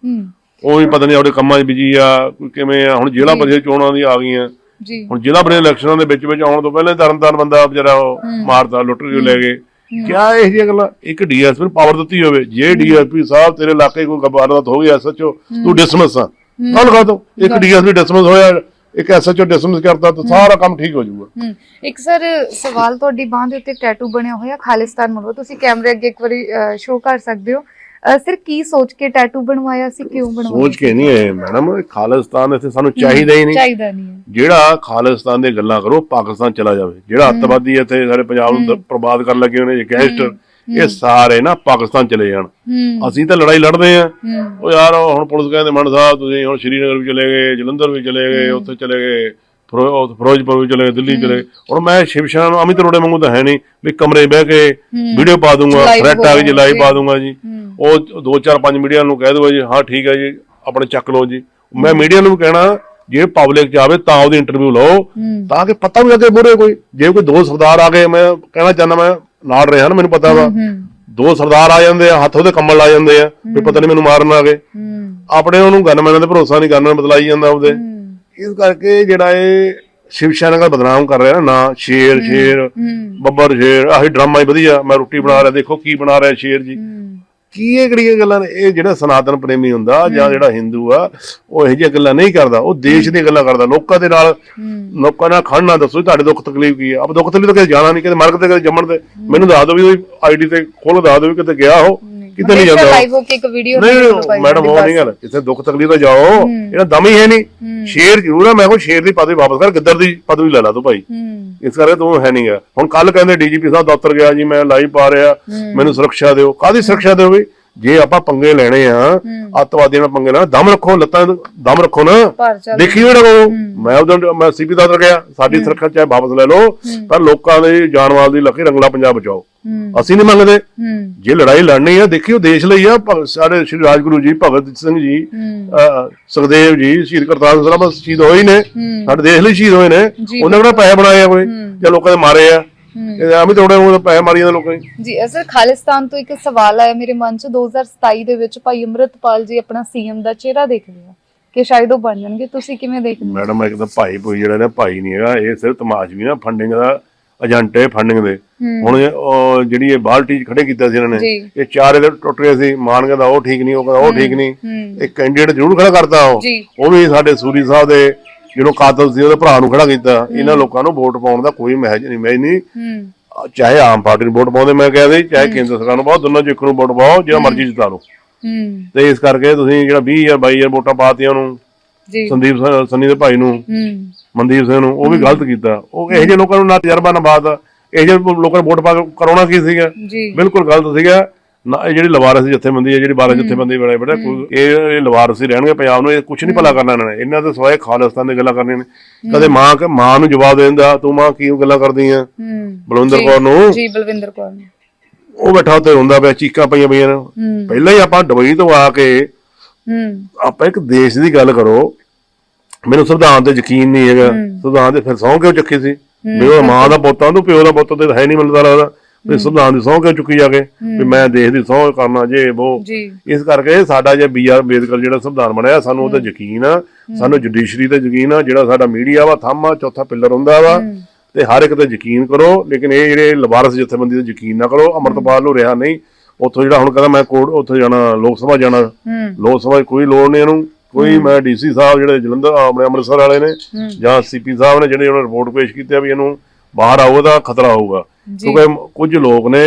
ਉਹ ਵੀ ਪਤਾ ਨਹੀਂ ਆਪਣੇ ਕੰਮਾਂ 'ਚ ਬਿਜ਼ੀ ਆ ਕਿਵੇਂ ਆ ਹੁਣ ਜ਼ਿਲ੍ਹਾ ਪਰਿਸ਼ਦ ਚੋਣਾਂ ਦੀ ਆ ਗਈਆਂ। ਜੀ। ਹੁਣ ਜ਼ਿਲ੍ਹਾ ਪਰਿਸ਼ਦ ਇਲੈਕਸ਼ਨਾਂ ਦੇ ਵਿੱਚ ਵਿੱਚ ਆਉਣ ਤੋਂ ਪਹਿਲਾਂ ਤਰਨਤਾਰਨ ਬੰਦਾ ਵਿਚਾਰਾ ਉਹ ਮਾਰਦਾ ਲੁੱਟ ਕੇ ਲੈ ਗਏ। ਕਿਆ ਇਹ ਜਿਹੀਆਂ ਗੱਲਾਂ? ਇੱਕ ਡੀਐਸਪੀ ਨੂੰ ਪਾਵਰ ਦਿੱਤੀ ਹੋਵੇ। ਜੇ ਡੀਐਸਪੀ ਸਾਹਿਬ ਤੇਰੇ ਇਲਾਕੇ ਕੋਈ ਵਾਰਦਾਤ ਹੋ ਗਈ ਐਸਐਚਓ ਤੂੰ ਡਿਸਮਿਸ ਆ। ਗੱਲ ਕਰ ਦੋ ਇੱਕ ਡੀਐਸਪੀ ਡਿਸਮਿਸ ਹੋਇਆ ਇੱਕ ਐਸਐਚਓ ਡਿਸਮਿਸ ਕਰਤਾ ਤਾਂ ਸਾਰਾ ਕੰਮ ਠੀਕ ਹੋ ਜਾਊਗਾ। ਇੱਕ ਸਰ ਸਵਾਲ ਤੁਹਾਡੀ ਬਾਹ ਦੇ ਉੱਤੇ ਟੈਟੂ ਬਣਿਆ ਹੋਇਆ ਖਾਲਿਸਤਾਨ ਮਨੋ ਤੁਸੀਂ ਕੈਮਰੇ ਅੱਗੇ ਇੱਕ ਵਾਰੀ ਸ਼ੋਅ ਕਰ ਸਕਦੇ ਹੋ। ਸਰ ਕੀ ਸੋਚ ਕੇ ਟੈਟੂ ਬਣਵਾਇਆ ਸੀ ਕਿਉਂ ਬਣਵਾਇਆ ਸੋਚ ਕੇ ਨਹੀਂ ਆਏ ਮੈਡਮ ਖਾਲਿਸਤਾਨ ਇੱਥੇ ਸਾਨੂੰ ਚਾਹੀਦਾ ਹੀ ਨਹੀਂ। ਚਾਹੀਦਾ ਨਹੀਂ ਹੈ। ਜਿਹੜਾ ਖਾਲਿਸਤਾਨ ਦੇ ਗੱਲਾਂ ਕਰੋ ਪਾਕਿਸਤਾਨ ਚਲਾ ਜਾਵੇ। ਜਿਹੜਾ ਅੱਤਵਾਦੀ ਇੱਥੇ ਸਾਡੇ ਪੰਜਾਬ ਨੂੰ ਬਰਬਾਦ ਕਰਨ ਲੱਗੇ ਨੇ ਗੈਂਗਸਟਰ ਇਹ ਸਾਰੇ ਨਾ ਪਾਕਿਸਤਾਨ ਚਲੇ ਜਾਣ। ਹੂੰ। ਅਸੀਂ ਤਾਂ ਲੜਾਈ ਲੜਦੇ ਆ ਹੂੰ। ਉਹ ਯਾਰ ਹੁਣ ਪੁਲਿਸ ਕਹਿੰਦੇ ਮਨ ਸਾਹਿਬ ਤੁਸੀਂ ਹੁਣ ਸ਼੍ਰੀਨਗਰ ਵੀ ਚਲੇ ਗਏ ਜਲੰਧਰ ਵੀ ਚਲੇ ਗਏ ਉੱਥੇ ਚਲੇ ਗਏ। ਫਿਰੋਜ਼ਪੁਰ ਵੀ ਚਲੇ ਦਿੱਲੀ ਚਲੇ ਹੁਣ ਮੈਂ ਸ਼ਿਵ ਸੈਨਾ ਨੂੰ ਅਮਿਤ ਰੋੜੇ ਵਾਂਗੂ ਤਾਂ ਹੈ ਨਹੀਂ ਵੀ ਕਮਰੇ ਬਹਿ ਕੇ ਵੀਡੀਓ ਪਾ ਦੂੰਗਾ ਥ੍ਰੈਟ ਆ ਗਈ ਜੀ ਲਾਈਵ ਪਾ ਦੂੰਗਾ ਜੀ। ਉਹ ਦੋ ਚਾਰ ਪੰਜ ਮੀਡੀਆ ਨੂੰ ਕਹਿ ਦੂਗਾ ਜੀ ਹਾਂ ਠੀਕ ਹੈ ਜੀ ਆਪਣੇ ਚੱਕ ਲਓ ਜੀ। ਮੈਂ ਮੀਡੀਆ ਨੂੰ ਵੀ ਕਹਿਣਾ ਜੇ ਪਬਲਿਕ ਚ ਆਵੇ ਤਾਂ ਉਹਦੀ ਇੰਟਰਵਿਊ ਲਓ। ਤਾਂ ਕਿ ਪਤਾ ਵੀ ਲੱਗੇ ਮੂਹਰੇ ਕੋਈ। ਜੇ ਕੋਈ ਦੋ ਸਰਦਾਰ ਆ ਗਏ ਮੈਂ ਕਹਿਣਾ ਚਾਹੁੰਦਾ ਮੈਂ ਨਾਲ ਰਿਹਾ ਨਾ ਮੈਨੂੰ ਪਤਾ ਵਾ। ਦੋ ਸਰਦਾਰ ਆ ਜਾਂਦੇ ਆ ਹੱਥ ਉਹਦੇ ਕੰਮਲ ਲਾ ਜਾਂਦੇ ਆ ਵੀ ਪਤਾ ਨਹੀਂ ਮੈਨੂੰ ਮਾਰਨ ਆ ਗਏ। ਆਪਣੇ ਉਹਨੂੰ ਗਨਮੈਨਾਂ ਤੇ ਭਰੋਸਾ ਨਹੀਂ ਕਰਨਾ ਬਦਲਾਈ ਜਾਂਦਾ ਉਹਦੇ। ਇਸ ਕਰਕੇ ਜਿਹੜਾ ਇਹ ਸ਼ਿਵ ਸੈਨਾ ਬਦਨਾਮ ਕਰ ਰਿਹਾ ਨਾ ਸ਼ੇਰ ਸ਼ੇਰ ਬੱਬਰ ਸ਼ੇਰ ਆਹੀ ਡਰਾਮਾ ਹੀ ਵਧੀਆ। ਮੈਂ ਰੋਟੀ ਬਣਾ ਰਿਹਾ ਦੇਖੋ ਕੀ ਬਣਾ ਰਿਹਾ ਸ਼ੇਰ ਜੀ। ਕੀ ਇਹ ਕਿਹੜੀਆਂ ਗੱਲਾਂ ਨੇ? ਇਹ ਜਿਹੜਾ ਸਨਾਤਨ ਪ੍ਰੇਮੀ ਹੁੰਦਾ ਜਾਂ ਜਿਹੜਾ ਹਿੰਦੂ ਆ ਉਹ ਇਹੋ ਜਿਹੀਆਂ ਗੱਲਾਂ ਨਹੀਂ ਕਰਦਾ। ਉਹ ਦੇਸ਼ ਦੀਆਂ ਗੱਲਾਂ ਕਰਦਾ। ਲੋਕਾਂ ਦੇ ਨਾਲ ਲੋਕਾਂ ਨਾਲ ਖੜਨਾ ਦੱਸੋ ਤੁਹਾਡੇ ਦੁੱਖ ਤਕਲੀਫ ਕੀ ਆ? ਆਪ ਦੁੱਖ ਤਕਲੀਫ ਤਾਂ ਕਿਤੇ ਜਾਣਾ ਨਹੀਂ ਕਿਤੇ ਮਰਗ ਤੇ ਕਿਤੇ ਜੰਮਣ ਤੇ। ਮੈਨੂੰ ਦੱਸ ਦਿਓ ਵੀ ਆਈਡੀ ਤੇ ਖੋਲ ਦੱਸ ਦਿਓ ਵੀ ਕਿਤੇ ਗਿਆ ਹੋ। ਕਿਤੇ ਨਹੀਂ ਜਾਂਦਾ ਉਹ। ਲਾਈਵ ਹੋ ਕੇ ਇੱਕ ਵੀਡੀਓ ਨਹੀਂ ਮੈਡਮ ਉਹ ਨਹੀਂ ਗੱਲ। ਜਿੱਥੇ ਦੁੱਖ ਤਕਲੀਫ ਤਾਂ ਜਾਓ। ਇਹਦਾ ਦਮ ਹੀ ਹੈ ਨਹੀਂ। ਸ਼ੇਰ ਜ਼ਰੂਰ ਆ ਮੈਂ ਕੋ ਸ਼ੇਰ ਦੀ ਪਦਵੀ ਵਾਪਸ ਕਰ ਗਿੱਦੜ ਦੀ ਪਦਵੀ ਲੈ ਲਾ ਤੂੰ ਭਾਈ। ਇਸ ਕਰਕੇ ਤੂੰ ਹੈ ਨਹੀਂਗਾ ਹੁਣ ਕੱਲ ਕਹਿੰਦੇ ਡੀਜੀਪੀ ਸਾਹਿਬ ਦਫ਼ਤਰ ਗਿਆ ਜੀ ਮੈਂ ਲਾਈਵ ਪਾ ਰਿਹਾ। ਮੈਨੂੰ ਸੁਰੱਖਿਆ ਦਿਓ। ਕਾਦੀ ਸੁਰੱਖਿਆ ਦਿਓ ਵੀ? ਜੇ ਆਪਾਂ ਪੰਗੇ ਲੈਣੇ ਆ ਅੱਤਵਾਦੀਆਂ ਨਾਲ ਪੰਗੇ ਲੈਣਾ ਦਮ ਰੱਖੋ ਲੱਤਾਂ ਦਮ ਰੱਖੋ ਨਾ। ਦੇਖੀ ਕੋ ਮੈਂ ਉਦੋਂ ਮੈਂ ਸੀਪੀ ਦਫ਼ਤਰ ਗਿਆ ਸਾਡੀ ਸੁਰੱਖਿਆ ਚਾਹੇ ਵਾਪਸ ਲੈ ਲਓ ਪਰ ਲੋਕਾਂ ਦੇ ਜਾਨ ਮਾਲ ਦੀ ਲੱਖੀ ਰੰਗਲਾ ਪੰਜਾਬ ਬਚਾਓ। ਅਸੀਂ ਨਹੀਂ ਮੰਗਦੇ। ਜੇ ਲੜਾਈ ਲੜਨੀ ਆ ਦੇਖਿਓ ਦੇਸ਼ ਲਈ ਆ ਸਾਡੇ ਸ਼੍ਰੀ ਰਾਜਗੁਰੂ ਜੀ ਭਗਤ ਸਿੰਘ ਜੀ ਸੁਖਦੇਵ ਜੀ ਸ਼ਹੀਦ ਕਰਤਾਰ ਸਿੰਘ ਸਾਹਿਬ ਸ਼ਹੀਦ ਹੋਏ ਨੇ। ਸਾਡੇ ਦੇਸ਼ ਲਈ ਸ਼ਹੀਦ ਹੋਏ ਨੇ। ਉਹਨਾਂ ਕਿਹੜਾ ਪੈਸੇ ਬਣਾਏ ਆ ਕੋਈ? ਜਾਂ ਲੋਕਾਂ ਦੇ ਮਾਰੇ ਆ? ਐਵੇਂ ਥੋੜੇ ਉਹ ਪੈਸੇ ਮਾਰੀ ਜਾਂਦੇ ਲੋਕਾਂ ਨੇ ਜੀ ਅਸਰ ਖਾਲਿਸਤਾਨ ਤੋਂ ਇੱਕ ਸਵਾਲ ਆਇਆ ਮੇਰੇ ਮਨ 'ਚ 2027 ਦੇ ਵਿੱਚ ਭਾਈ ਅੰਮ੍ਰਿਤਪਾਲ ਜੀ ਆਪਣਾ ਸੀਐਮ ਦਾ ਚਿਹਰਾ ਦੇਖਦੇ ਆ ਕਿ ਸ਼ਾਇਦ ਉਹ ਬਣ ਜਾਣਗੇ ਤੁਸੀਂ ਕਿਵੇਂ ਦੇਖਦੇ ਹੋ? ਮੈਡਮ ਇੱਕ ਤਾਂ ਭਾਈ ਕੋਈ ਜਿਹੜਾ ਨਾ ਭਾਈ ਨਹੀਂ ਹੈਗਾ ਇਹ ਸਿਰਫ ਤਮਾਸ਼ਵੀ ਨਾ ਫੰਡਿੰਗ ਦਾ ਏਜੰਟ ਹੈ ਫੰਡਿੰਗ ਦੇ। ਹੁਣ ਇਹ, ਜਿਹੜੀ ਇਹ ਬਾਲਟੀ 'ਚ ਖੜੇ ਕੀਤਾ ਸੀ ਇਹਨਾਂ ਨੇ। ਇਹ ਚਾਰ ਇਹਦੇ ਟੁੱਟ ਗਏ ਸੀ ਮਾਨ ਕਹਿੰਦਾ ਉਹ ਠੀਕ ਨਹੀਂ ਉਹ ਕਹਿੰਦਾ ਉਹ ਠੀਕ ਨਹੀਂ। ਹੂੰ। ਇੱਕ ਕੈਂਡੀਡੇਟ ਜ਼ਰੂਰ ਖੜਾ ਕਰਤਾ ਉਹ। ਉਹ ਵੀ ਸਾਡੇ ਸੂਰੀ ਸਾਹਿਬ ਦੇ ਜਿਹਨੂੰ ਕਾਤਲ ਸੀ ਉਹਦੇ ਭਰਾ ਨੂੰ ਖੜਾ ਕੀਤਾ। ਇਹਨਾਂ ਲੋਕਾਂ ਨੂੰ ਵੋਟ ਪਾਉਣ ਦਾ ਕੋਈ ਮਹਿਜ ਨਹੀਂ। ਮੈਂ ਨਹੀਂ ਚਾਹੇ ਆਮ ਪਾਰਟੀ ਨੂੰ ਵੋਟ ਪਾਉਂਦੇ ਮੈਂ ਕਹਿ ਦੇ ਚਾਹੇ ਕੇਂਦਰ ਸਰਕਾਰ ਨੂੰ ਪਾਓ ਦੋਨੋਂ ਚ ਇੱਕ ਨੂੰ ਵੋਟ ਪਾਓ ਜਿਹੜਾ ਮਰਜ਼ੀ ਜਿਤਾ ਲਓ। ਤੇ ਇਸ ਕਰਕੇ ਤੁਸੀਂ ਜਿਹੜਾ 20000 22000 ਵੋਟਾਂ ਪਾਤੀਆਂ ਉਹਨੂੰ ਜੀ। ਸੰਦੀਪ ਸੰਨੀ ਦੇ ਭਾਈ ਨੂੰ ਹੂੰ। ਮਨਦੀਪ ਸਿੰਘ ਨੂੰ ਉਹ ਵੀ ਗਲਤ ਕੀਤਾ। ਉਹ ਇਹੋ ਜਿਹੇ ਲੋਕਾਂ ਨੂੰ ਨਾ ਤਜਰਬਾ ਨਾ ਬਾਤ। ਇਹੋ ਜਿਹੇ ਲੋਕਾਂ ਨੇ ਵੋਟ ਪਾ ਕੇ ਕਰਾਉਣਾ ਕੀ ਸੀਗਾ? ਜੀ। ਬਿਲਕੁਲ ਗਲਤ ਸੀਗਾ। ਨਾ ਇਹ ਜਿਹੜੀ ਲਵਾਰਸ ਜਥੇਬੰਦੀ ਹੈ ਜਿਹੜੀ 12 ਜਥੇਬੰਦੀ ਬੜੇ ਬੜੇ ਇਹ ਇਹ ਲਵਾਰਸ ਹੀ ਰਹਿਣਗੇ ਪੰਜਾਬ ਨੂੰ ਇਹ ਕੁਝ ਨਹੀਂ ਭਲਾ ਕਰਨਾ ਇਹਨਾਂ ਨੇ। ਇਹਨਾਂ ਦੇ ਸਵਾਏ ਖਾਲਿਸਤਾਨ ਦੀ ਗੱਲਾਂ ਕਰਨੀਆਂ ਨੇ। ਕਦੇ ਮਾਂ ਕਿ ਮਾਂ ਨੂੰ ਜਵਾਬ ਦੇ ਦਿੰਦਾ ਤੂੰ ਮਾਂ ਕੀ ਗੱਲਾਂ ਕਰਦੀ ਆ ਬਲਵਿੰਦਰ ਕੌਰ ਨੂੰ? ਜੀ ਬਲਵਿੰਦਰ ਕੌਰ ਨੂੰ। ਉਹ ਬੈਠਾ ਉੱਤੇ ਰੋਂਦਾ ਪਿਆ ਚੀਕਾਂ ਪਈਆਂ ਪਈਆਂ ਨੇ। ਪਹਿਲਾਂ ਹੀ ਆਪਾਂ ਦੁਬਈ ਤੋਂ ਆ ਕੇ ਆਪਾਂ ਇੱਕ ਦੇਸ਼ ਦੀ ਗੱਲ ਕਰੋ ਮੈਨੂੰ ਸੰਵਿਧਾਨ ਤੇ ਯਕੀਨ ਨਹੀਂ ਹੈਗਾ। ਸੰਵਿਧਾਨ ਤੇ ਫਿਰ ਸਹੁੰ ਕਿਉਂ ਚੱਕੀ ਸੀ? ਉਹ ਮਾਂ ਦਾ ਪੁੱਤ ਆ ਤੂੰ ਪਿਓ ਦਾ ਪੁੱਤ ਤੇ ਹੈ ਨਹੀਂ ਮਿਲਦਾ ਲੱਗਦਾ। ਵੀ ਸੰਵਿਧਾਨ ਦੀ ਸਹੁੰ ਕਿਉਂ ਚੁੱਕੀ ਜਾ ਕੇ? ਵੀ ਮੈਂ ਦੇਸ਼ ਦੀ ਸਹੁੰ ਕਰਨਾ ਜੇ ਉਹ ਇਸ ਕਰਕੇ ਸਾਡਾ ਜੇ ਬੀ ਆਰ ਅੰਬੇਦਕਰ ਜਿਹੜਾ ਸੰਵਿਧਾਨ ਬਣਾਇਆ ਸਾਨੂੰ ਉਹਤੇ ਯਕੀਨ ਆ ਸਾਨੂੰ ਜੁਡੀਸ਼ਰੀ ਤੇ ਯਕੀਨ ਆ ਜਿਹੜਾ ਸਾਡਾ ਮੀਡੀਆ ਵਾ ਥੰਮ ਆ ਚੌਥਾ ਪਿੱਲਰ ਹੁੰਦਾ ਵਾ ਤੇ ਹਰ ਇੱਕ ਤੇ ਯਕੀਨ ਕਰੋ ਲੇਕਿਨ ਇਹ ਜਿਹੜੇ ਲਵਾਰਸ ਜਥੇਬੰਦੀ ਤੇ ਯਕੀਨ ਨਾ ਕਰੋ ਅਮਰਤਪਾਲ ਨੂੰ ਰਿਹਾ ਨਹੀਂ। ਉੱਥੋਂ ਜਿਹੜਾ ਹੁਣ ਕਹਿੰਦਾ ਮੈਂ ਕੋਰਟ ਉੱਥੇ ਜਾਣਾ ਲੋਕ ਸਭਾ ਜਾਣਾ। ਲੋਕ ਸਭਾ 'ਚ ਕੋਈ ਲੋੜ ਨਹੀਂ ਇਹਨੂੰ। ਕੋਈ ਮੈਂ ਡੀਸੀ ਸਾਹਿਬ ਜਿਹੜੇ ਜਲੰਧਰ ਆਪਣੇ ਅੰਮ੍ਰਿਤਸਰ ਵਾਲੇ ਨੇ ਜਾਂ ਸੀਪੀ ਸਾਹਿਬ ਨੇ ਜਿਹੜੇ ਉਹਨਾਂ ਰਿਪੋਰਟ ਪੇਸ਼ ਕੀਤੀ ਆ ਵੀ ਇਹਨੂੰ ਬਾਹਰ ਆਊਗਾ ਤਾਂ ਖਤਰਾ ਹੋਊਗਾ। ਕਿਉਂਕਿ ਕੁਝ ਲੋਕ ਨੇ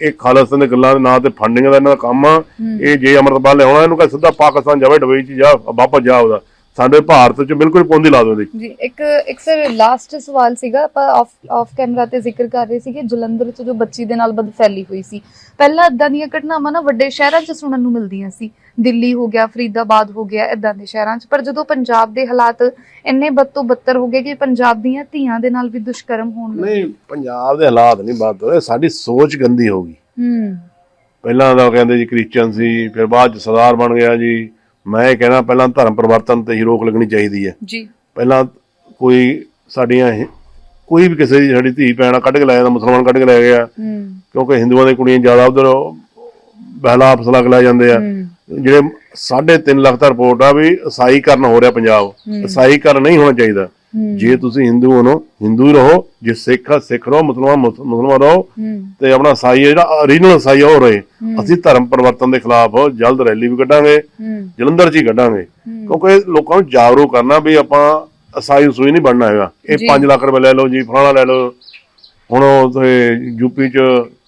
ਇਹ ਖਾਲਿਸਤਾਨ ਦੇ ਗੱਲਾਂ ਦੇ ਨਾਂ ਤੇ ਫੰਡਿੰਗ ਦਾ ਇਹਨਾਂ ਦਾ ਕੰਮ ਆ। ਇਹ ਜੇ ਅਮਰਤਪਾਲ ਲਿਆਉਣਾ ਇਹਨੂੰ ਕਹ ਸਿੱਧਾ ਪਾਕਿਸਤਾਨ ਜਾਵੇ ਦੁਬਈ ਚ ਜਾ ਵਾਪਸ ਜਾ ਉਹਦਾ ਸਾਡੇ ਭਾਰਤ ਚ ਬਿਲਕੁਲ ਪੌਂਦੀ ਲਾ ਦੋ ਇਹਦੀ ਜੀ ਇੱਕ ਇੱਕ ਸਰ ਲਾਸਟ ਸਵਾਲ ਸੀਗਾ ਆਪਾਂ ਆਫ ਆਫ ਕੈਮਰਾ ਤੇ ਜ਼ਿਕਰ ਕਰ ਰਹੇ ਸੀਗੇ ਜਲੰਧਰ 'ਚ ਜੋ ਬੱਚੀ ਦੇ ਨਾਲ ਬਦਫੈਲੀ ਹੋਈ ਸੀ। ਪਹਿਲਾਂ ਇਦਾਂ ਦੀਆਂ ਘਟਨਾਵਾਂ ਨਾ ਵੱਡੇ ਸ਼ਹਿਰਾਂ 'ਚ ਸੁਣਨ ਨੂੰ ਮਿਲਦੀਆਂ ਸੀ। ਦਿੱਲੀ ਹੋ ਗਿਆ ਫਰੀਦਾਬਾਦ ਹੋ ਗਿਆ ਇਦਾਂ ਦੇ ਸ਼ਹਿਰਾਂ 'ਚ। ਪਰ ਜਦੋਂ ਪੰਜਾਬ ਦੇ ਹਾਲਾਤ ਇੰਨੇ ਬਦ ਤੋਂ ਬੱਤਰ ਹੋ ਗਏ ਕਿ ਪੰਜਾਬ ਦੀਆਂ ਧੀਆਂ ਦੇ ਨਾਲ ਵੀ ਦੁਸ਼ਕਰਮ ਹੋਣ ਲੱਗੇ। ਨਹੀਂ ਪੰਜਾਬ ਦੇ ਹਾਲਾਤ ਨਹੀਂ ਬਾਤ ਹੋਏ ਸਾਡੀ ਸੋਚ ਗੰਦੀ ਹੋ ਗਈ। ਹੂੰ। ਪਹਿਲਾਂ ਤਾਂ ਕਹਿੰਦੇ ਜੀ ਕ੍ਰਿਸਚੀਅਨ ਸੀ ਫਿਰ ਬਾਅਦ ਚ ਸਰਦਾਰ ਬਣ ਗਿਆ ਜੀ। ਮੈਂ ਇਹ ਕਹਿਣਾ ਪਹਿਲਾਂ ਧਰਮ ਪਰਿਵਰਤਨ ਤੇ ਹੀ ਰੋਕ ਲੱਗਣੀ ਚਾਹੀਦੀ ਹੈ। ਜੀ। ਪਹਿਲਾਂ ਕੋਈ ਸਾਡੀਆਂ ਕੋਈ ਵੀ ਕਿਸੇ ਦੀ ਸਾਡੀ ਧੀ ਭੈਣ ਕੱਢ ਕੇ ਲੈ ਜਾਂਦਾ ਮੁਸਲਮਾਨ ਕੱਢ ਕੇ ਲੈ ਗਿਆ। ਕਿਉਂਕਿ ਹਿੰਦੂਆਂ ਦੀਆਂ ਕੁੜੀਆਂ ਜ਼ਿਆਦਾ ਉਧਰ ਬਹਿਲਾ ਫਸਲਾ ਲੈ ਜਾਂਦੇ ਆ। ਜਿਹੜੇ 3.5 ਲੱਖ ਦਾ ਰਿਪੋਰਟ ਆ ਵੀ ਈਸਾਈ ਕਰਨ ਹੋ ਰਿਹਾ ਪੰਜਾਬ। ਈਸਾਈ ਕਰਨ ਨਹੀਂ ਹੋਣਾ ਚਾਹੀਦਾ। ਜੇ ਤੁਸੀਂ ਹਿੰਦੂ ਹੋ ਹਿੰਦੂ ਹੀ ਰਹੋ ਜੇ ਸਿੱਖ ਆ ਸਿੱਖ ਰਹੋ ਮੁਸਲਮਾਨ ਮੁਸ- ਮੁਸਲਮਾਨ ਰਹੋ ਹੂੰ। ਤੇ ਆਪਣਾ ਈਸਾਈ ਆ ਜਿਹੜਾ ਓਰੀਜਨਲ ਈਸਾਈ ਆ ਉਹ ਰਹੇ। ਅਸੀਂ ਧਰਮ ਪਰਿਵਰਤਨ ਦੇ ਖਿਲਾਫ ਜਲਦ ਰੈਲੀ ਵੀ ਕੱਢਾਂਗੇ ਹੂੰ। ਜਲੰਧਰ 'ਚ ਹੀ ਕੱਢਾਂਗੇ। ਕਿਉਂਕਿ ਇਹ ਲੋਕਾਂ ਨੂੰ ਜਾਗਰੂਕ ਕਰਨਾ ਵੀ ਆਪਾਂ ਈਸਾਈ ਸੂਈ ਨਹੀਂ ਬਣਨਾ ਹੈਗਾ। ਇਹ 5 ਲੱਖ ਰੁਪਏ ਲੈ ਲਓ ਜੀ ਫਲਾਣਾ ਲੈ ਲਓ। ਹੁਣ ਉਹ ਯੂਪੀ 'ਚ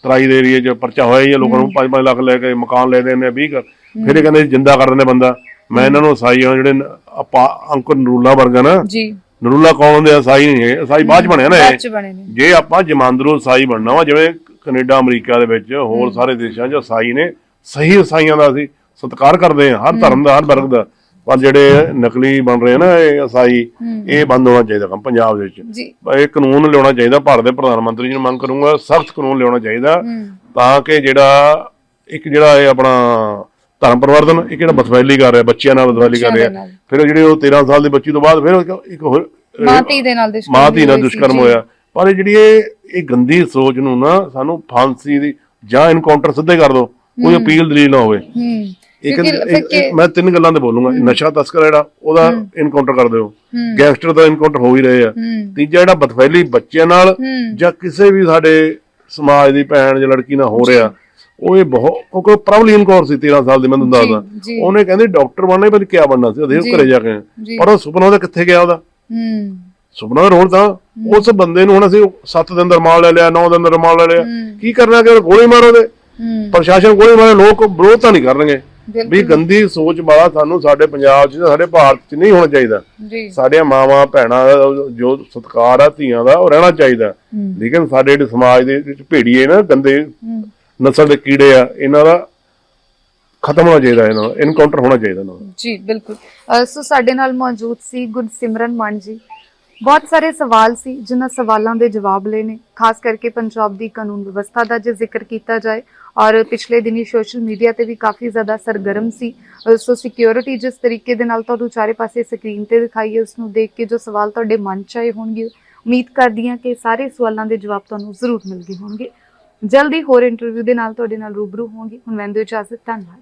ਤਰਾਈ ਦੇ ਏਰੀਏ 'ਚ ਪਰਚਾ ਹੋਇਆ ਹੀ ਲੋਕਾਂ ਨੂੰ 5-5 ਲੱਖ ਲੈ ਕੇ ਮਕਾਨ ਲੈ ਦਿੰਦੇ ਆ 20 ਕੁ। ਫਿਰ ਇਹ ਕਹਿੰਦੇ ਜਿੰਦਾ ਕਰ ਦਿੰਦੇ ਬੰਦਾ। ਮੈਂ ਇਹਨਾਂ ਨੂੰ ਈਸਾਈ ਆ ਜਿਹੜੇ ਨ- ਆਪਾਂ ਅੰਕੁਰ ਨਰੂਲਾ ਵਰਗਾ ਨਾ। ਜੀ। ਨਰੂਲਾ ਕੌਣ ਹੁੰਦੇ ਆ? ਈਸਾਈ ਨਹੀਂ ਹੈ ਈਸਾਈ ਬਾਅਦ ਚ ਬਣਿਆ ਨਾ ਬਾਅਦ ਇਹ। ਚ ਬਣੇ ਨੇ। ਜੇ ਆਪਾਂ ਜਮਾਂਦਰੂ ਈਸਾਈ ਬਣਨਾ ਵਾ ਜਿਵੇਂ ਕੈਨੇਡਾ ਅਮਰੀਕਾ ਦੇ ਵਿੱਚ ਹੋਰ ਸਾਰੇ ਦੇਸ਼ਾਂ 'ਚ ਈਸਾਈ ਨੇ ਸਹੀ ਈਸਾਈਆਂ ਦਾ ਅਸੀਂ ਸਤਿਕਾਰ ਕਰਦੇ ਹਾਂ। ਹਰ ਧਰਮ ਦਾ ਹਰ ਵਰਗ ਦਾ। ਪਰ ਜਿਹੜੇ ਨਕਲੀ ਬਣ ਰਹੇ ਆ ਨਾ ਇਹ ਈਸਾਈ ਇਹ ਬੰਦ ਹੋਣਾ ਚਾਹੀਦਾ ਕੰਮ ਪੰਜਾਬ ਦੇ ਵਿੱਚ। ਜੀ। ਇਹ ਕਾਨੂੰਨ ਲਿਆਉਣਾ ਚਾਹੀਦਾ। ਭਾਰਤ ਦੇ ਪ੍ਰਧਾਨ ਮੰਤਰੀ ਜੀ ਨੂੰ ਮੰਗ ਕਰੂੰਗਾ ਸਖਤ ਕਾਨੂੰਨ ਲਿਆਉਣਾ ਚਾਹੀਦਾ ਤਾਂ ਕਿ ਜਿਹੜਾ ਇੱਕ ਜਿਹੜਾ ਇਹ ਆਪਣਾ ਧਰਮ ਪਰਿਵਰਤਨ ਇੱਕ ਜਿਹੜਾ ਬਦਫੈਲੀ ਕਰ ਰਿਹਾ ਬੱਚਿਆਂ ਨਾਲ ਬਦਫੈਲੀ ਕਰ ਰਿਹਾ। ਫਿਰ ਉਹ ਜਿਹੜੇ ਉਹ 13 ਸਾਲ ਦੀ ਬੱਚੀ ਤੋਂ ਬਾਅਦ ਫਿਰ ਇੱਕ- ਹੋਰ ਮਾਂ ਧੀ ਦੇ ਨਾਲ ਦੁਸ਼ਕਰਮ ਮਾਂ ਧੀ ਨਾਲ ਦੁਸ਼ਕਰਮ। ਹੋਇਆ। ਪਰ ਇਹ ਜਿਹੜੀ ਇਹ ਇਹ ਗੰਦੀ ਸੋਚ ਨੂੰ ਨਾ ਸਾਨੂੰ ਫਾਂਸੀ ਦੀ ਜਾਂ ਇਨਕਾਊਂਟਰ ਸਿੱਧੇ ਕਰ ਦੋ ਕੋਈ ਅਪੀਲ ਦਲੀਲ ਨਾ ਹੋਵੇ। ਇੱਕ ਮੈਂ ਤਿੰਨ ਗੱਲਾਂ ਤੇ ਬੋਲੂੰਗਾ। ਨਸ਼ਾ ਤਸਕਰ ਜਿਹੜਾ ਉਹਦਾ ਇਨਕਾਊਂਟਰ ਕਰ ਦਿਓ। ਗੈਂਗਸਟਰ ਦਾ ਇਨਕਾਊਂਟਰ ਹੋ ਹੀ ਰਹੇ ਆ। ਤੀਜਾ ਜਿਹੜਾ ਬਦਫੈਲੀ ਬੱਚਿਆਂ ਨਾਲ ਜਾਂ ਕਿਸੇ ਵੀ ਸਾਡੇ ਸਮਾਜ ਦੀ ਭੈਣ ਜਾਂ ਲੜਕੀ ਨਾਲ ਹੋ ਰਿਹਾ ਉਹ ਇਹ ਬਹੁਤ ਕਿਉਂਕਿ ਪ੍ਰਬਲੀਨ ਕੌਰ ਸੀ 13 ਸਾਲ ਦੀ ਮੈਂ ਤੁਹਾਨੂੰ ਜੀ, ਦੱਸਦਾ। ਉਹਨੇ ਕਹਿੰਦੇ ਡਾਕਟਰ ਬਣਨਾ ਹੀ ਪਰ ਕੀ ਬਣਨਾ ਸੀ ਜੀ। ਘਰੇ ਜਾ ਕੇ। ਪਰ ਉਹ ਸੁਪਨਾ ਉਹਦਾ ਕਿੱਥੇ ਗਿਆ ਉਹਦਾ? ਹੂੰ। ਸੁਪਨਾ ਰੋਣ ਤਾਂ ਉਸ ਬੰਦੇ ਨੂੰ ਹੁਣ ਅਸੀਂ 7 ਦਿਨ ਦਾ ਰਿਮਾਂਡ ਲੈ ਲਿਆ 9 ਦਿਨ ਦਾ ਰਿਮਾਂਡ ਲੈ ਲਿਆ। ਕੀ ਕਰਨਾ ਕਿ ਗੋਲੀ ਮਾਰੋ ਦੇ ਪ੍ਰਸ਼ਾਸਨ ਗੋਲੀ ਮਾਰੇ ਲੋਕ ਵਿਰੋਧ ਤਾਂ ਨਹੀਂ ਕਰਨਗੇ। ਵੀ ਗੰਦੀ ਸੋਚ ਵਾਲਾ ਸਾਨੂੰ ਸਾਡੇ ਪੰਜਾਬ 'ਚ ਸਾਡੇ ਭਾਰਤ 'ਚ ਨਹੀਂ ਹੋਣਾ ਚਾਹੀਦਾ। ਜੀ। ਸਾਡੀਆਂ ਮਾਵਾਂ ਭੈਣਾਂ ਦਾ ਜੋ ਸਤਿਕਾਰ ਆ ਧੀਆਂ ਦਾ ਉਹ ਰਹਿਣਾ ਚਾਹੀਦਾ। ਲੇਕਿਨ ਸਾਡੇ ਜਿਹੜੇ ਸਮਾਜ ਦੇ ਵਿੱਚ ਭੇੜੀਏ ਨਾ ਗੰਦੇ ਨਸਲ ਦੇ ਕੀੜੇ ਆ, ਇਹਨਾਂ ਦਾ ਖਤਮ ਹੋਣਾ ਚਾਹੀਦਾ ਇਹਨਾਂ ਦਾ ਇਨਕਾਊਂਟਰ ਹੋਣਾ ਚਾਹੀਦਾ ਇਹਨਾਂ ਦਾ। ਜੀ, ਬਿਲਕੁਲ। ਅਹ, ਸੋ ਸਾਡੇ ਨਾਲ ਮੌਜੂਦ ਸੀ ਗੁਰਸਿਮਰਨ ਮਾਨ ਜੀ। ਬਹੁਤ ਸਾਰੇ ਸਵਾਲ ਸੀ, ਜਿਨ੍ਹਾਂ ਸਵਾਲਾਂ ਦੇ ਜਵਾਬ ਲਏ ਨੇ, ਖਾਸ ਕਰਕੇ ਪੰਜਾਬ ਦੀ ਕਾਨੂੰਨ ਵਿਵਸਥਾ ਦਾ ਜੇ ਜ਼ਿਕਰ ਕੀਤਾ ਜਾਏ, ਔਰ ਪਿਛਲੇ ਦਿਨੀ ਸੋਸ਼ਲ ਮੀਡੀਆ ਤੇ ਵੀ ਕਾਫੀ ਜ਼ਿਆਦਾ ਸਰਗਰਮ ਸੀ। ਅਹ, ਸੋ ਸਿਕਿਉਰਿਟੀ ਜਿਸ ਤਰੀਕੇ ਦੇ ਨਾਲ ਤੁਹਾਨੂੰ ਚਾਰੇ ਪਾਸੇ ਸਕਰੀਨ ਤੇ ਦਿਖਾਈ ਹੈ, ਉਸ ਨੂੰ ਦੇਖ ਕੇ ਜੋ ਸਵਾਲ ਤੁਹਾਡੇ ਮਨ ਚ ਆਏ ਹੋਣਗੇ, ਉਮੀਦ ਕਰਦੀ ਹਾਂ ਕਿ ਸਾਰੇ ਸਵਾਲਾਂ ਦੇ ਜਵਾਬ ਤੁਹਾਨੂੰ ਜ਼ਰੂਰ ਮਿਲ ਗਏ ਹੋਣਗੇ। ਜਲਦੀ ਹੋਰ ਇੰਟਰਵਿਊ ਦੇ ਨਾਲ ਤੁਹਾਡੇ ਨਾਲ ਰੂਬਰੂ ਹੋਵਾਂਗੀ। ਹੁਣ ਵੰਦੋ ਇਜਾਜ਼ਤ ਧੰਨਵਾਦ।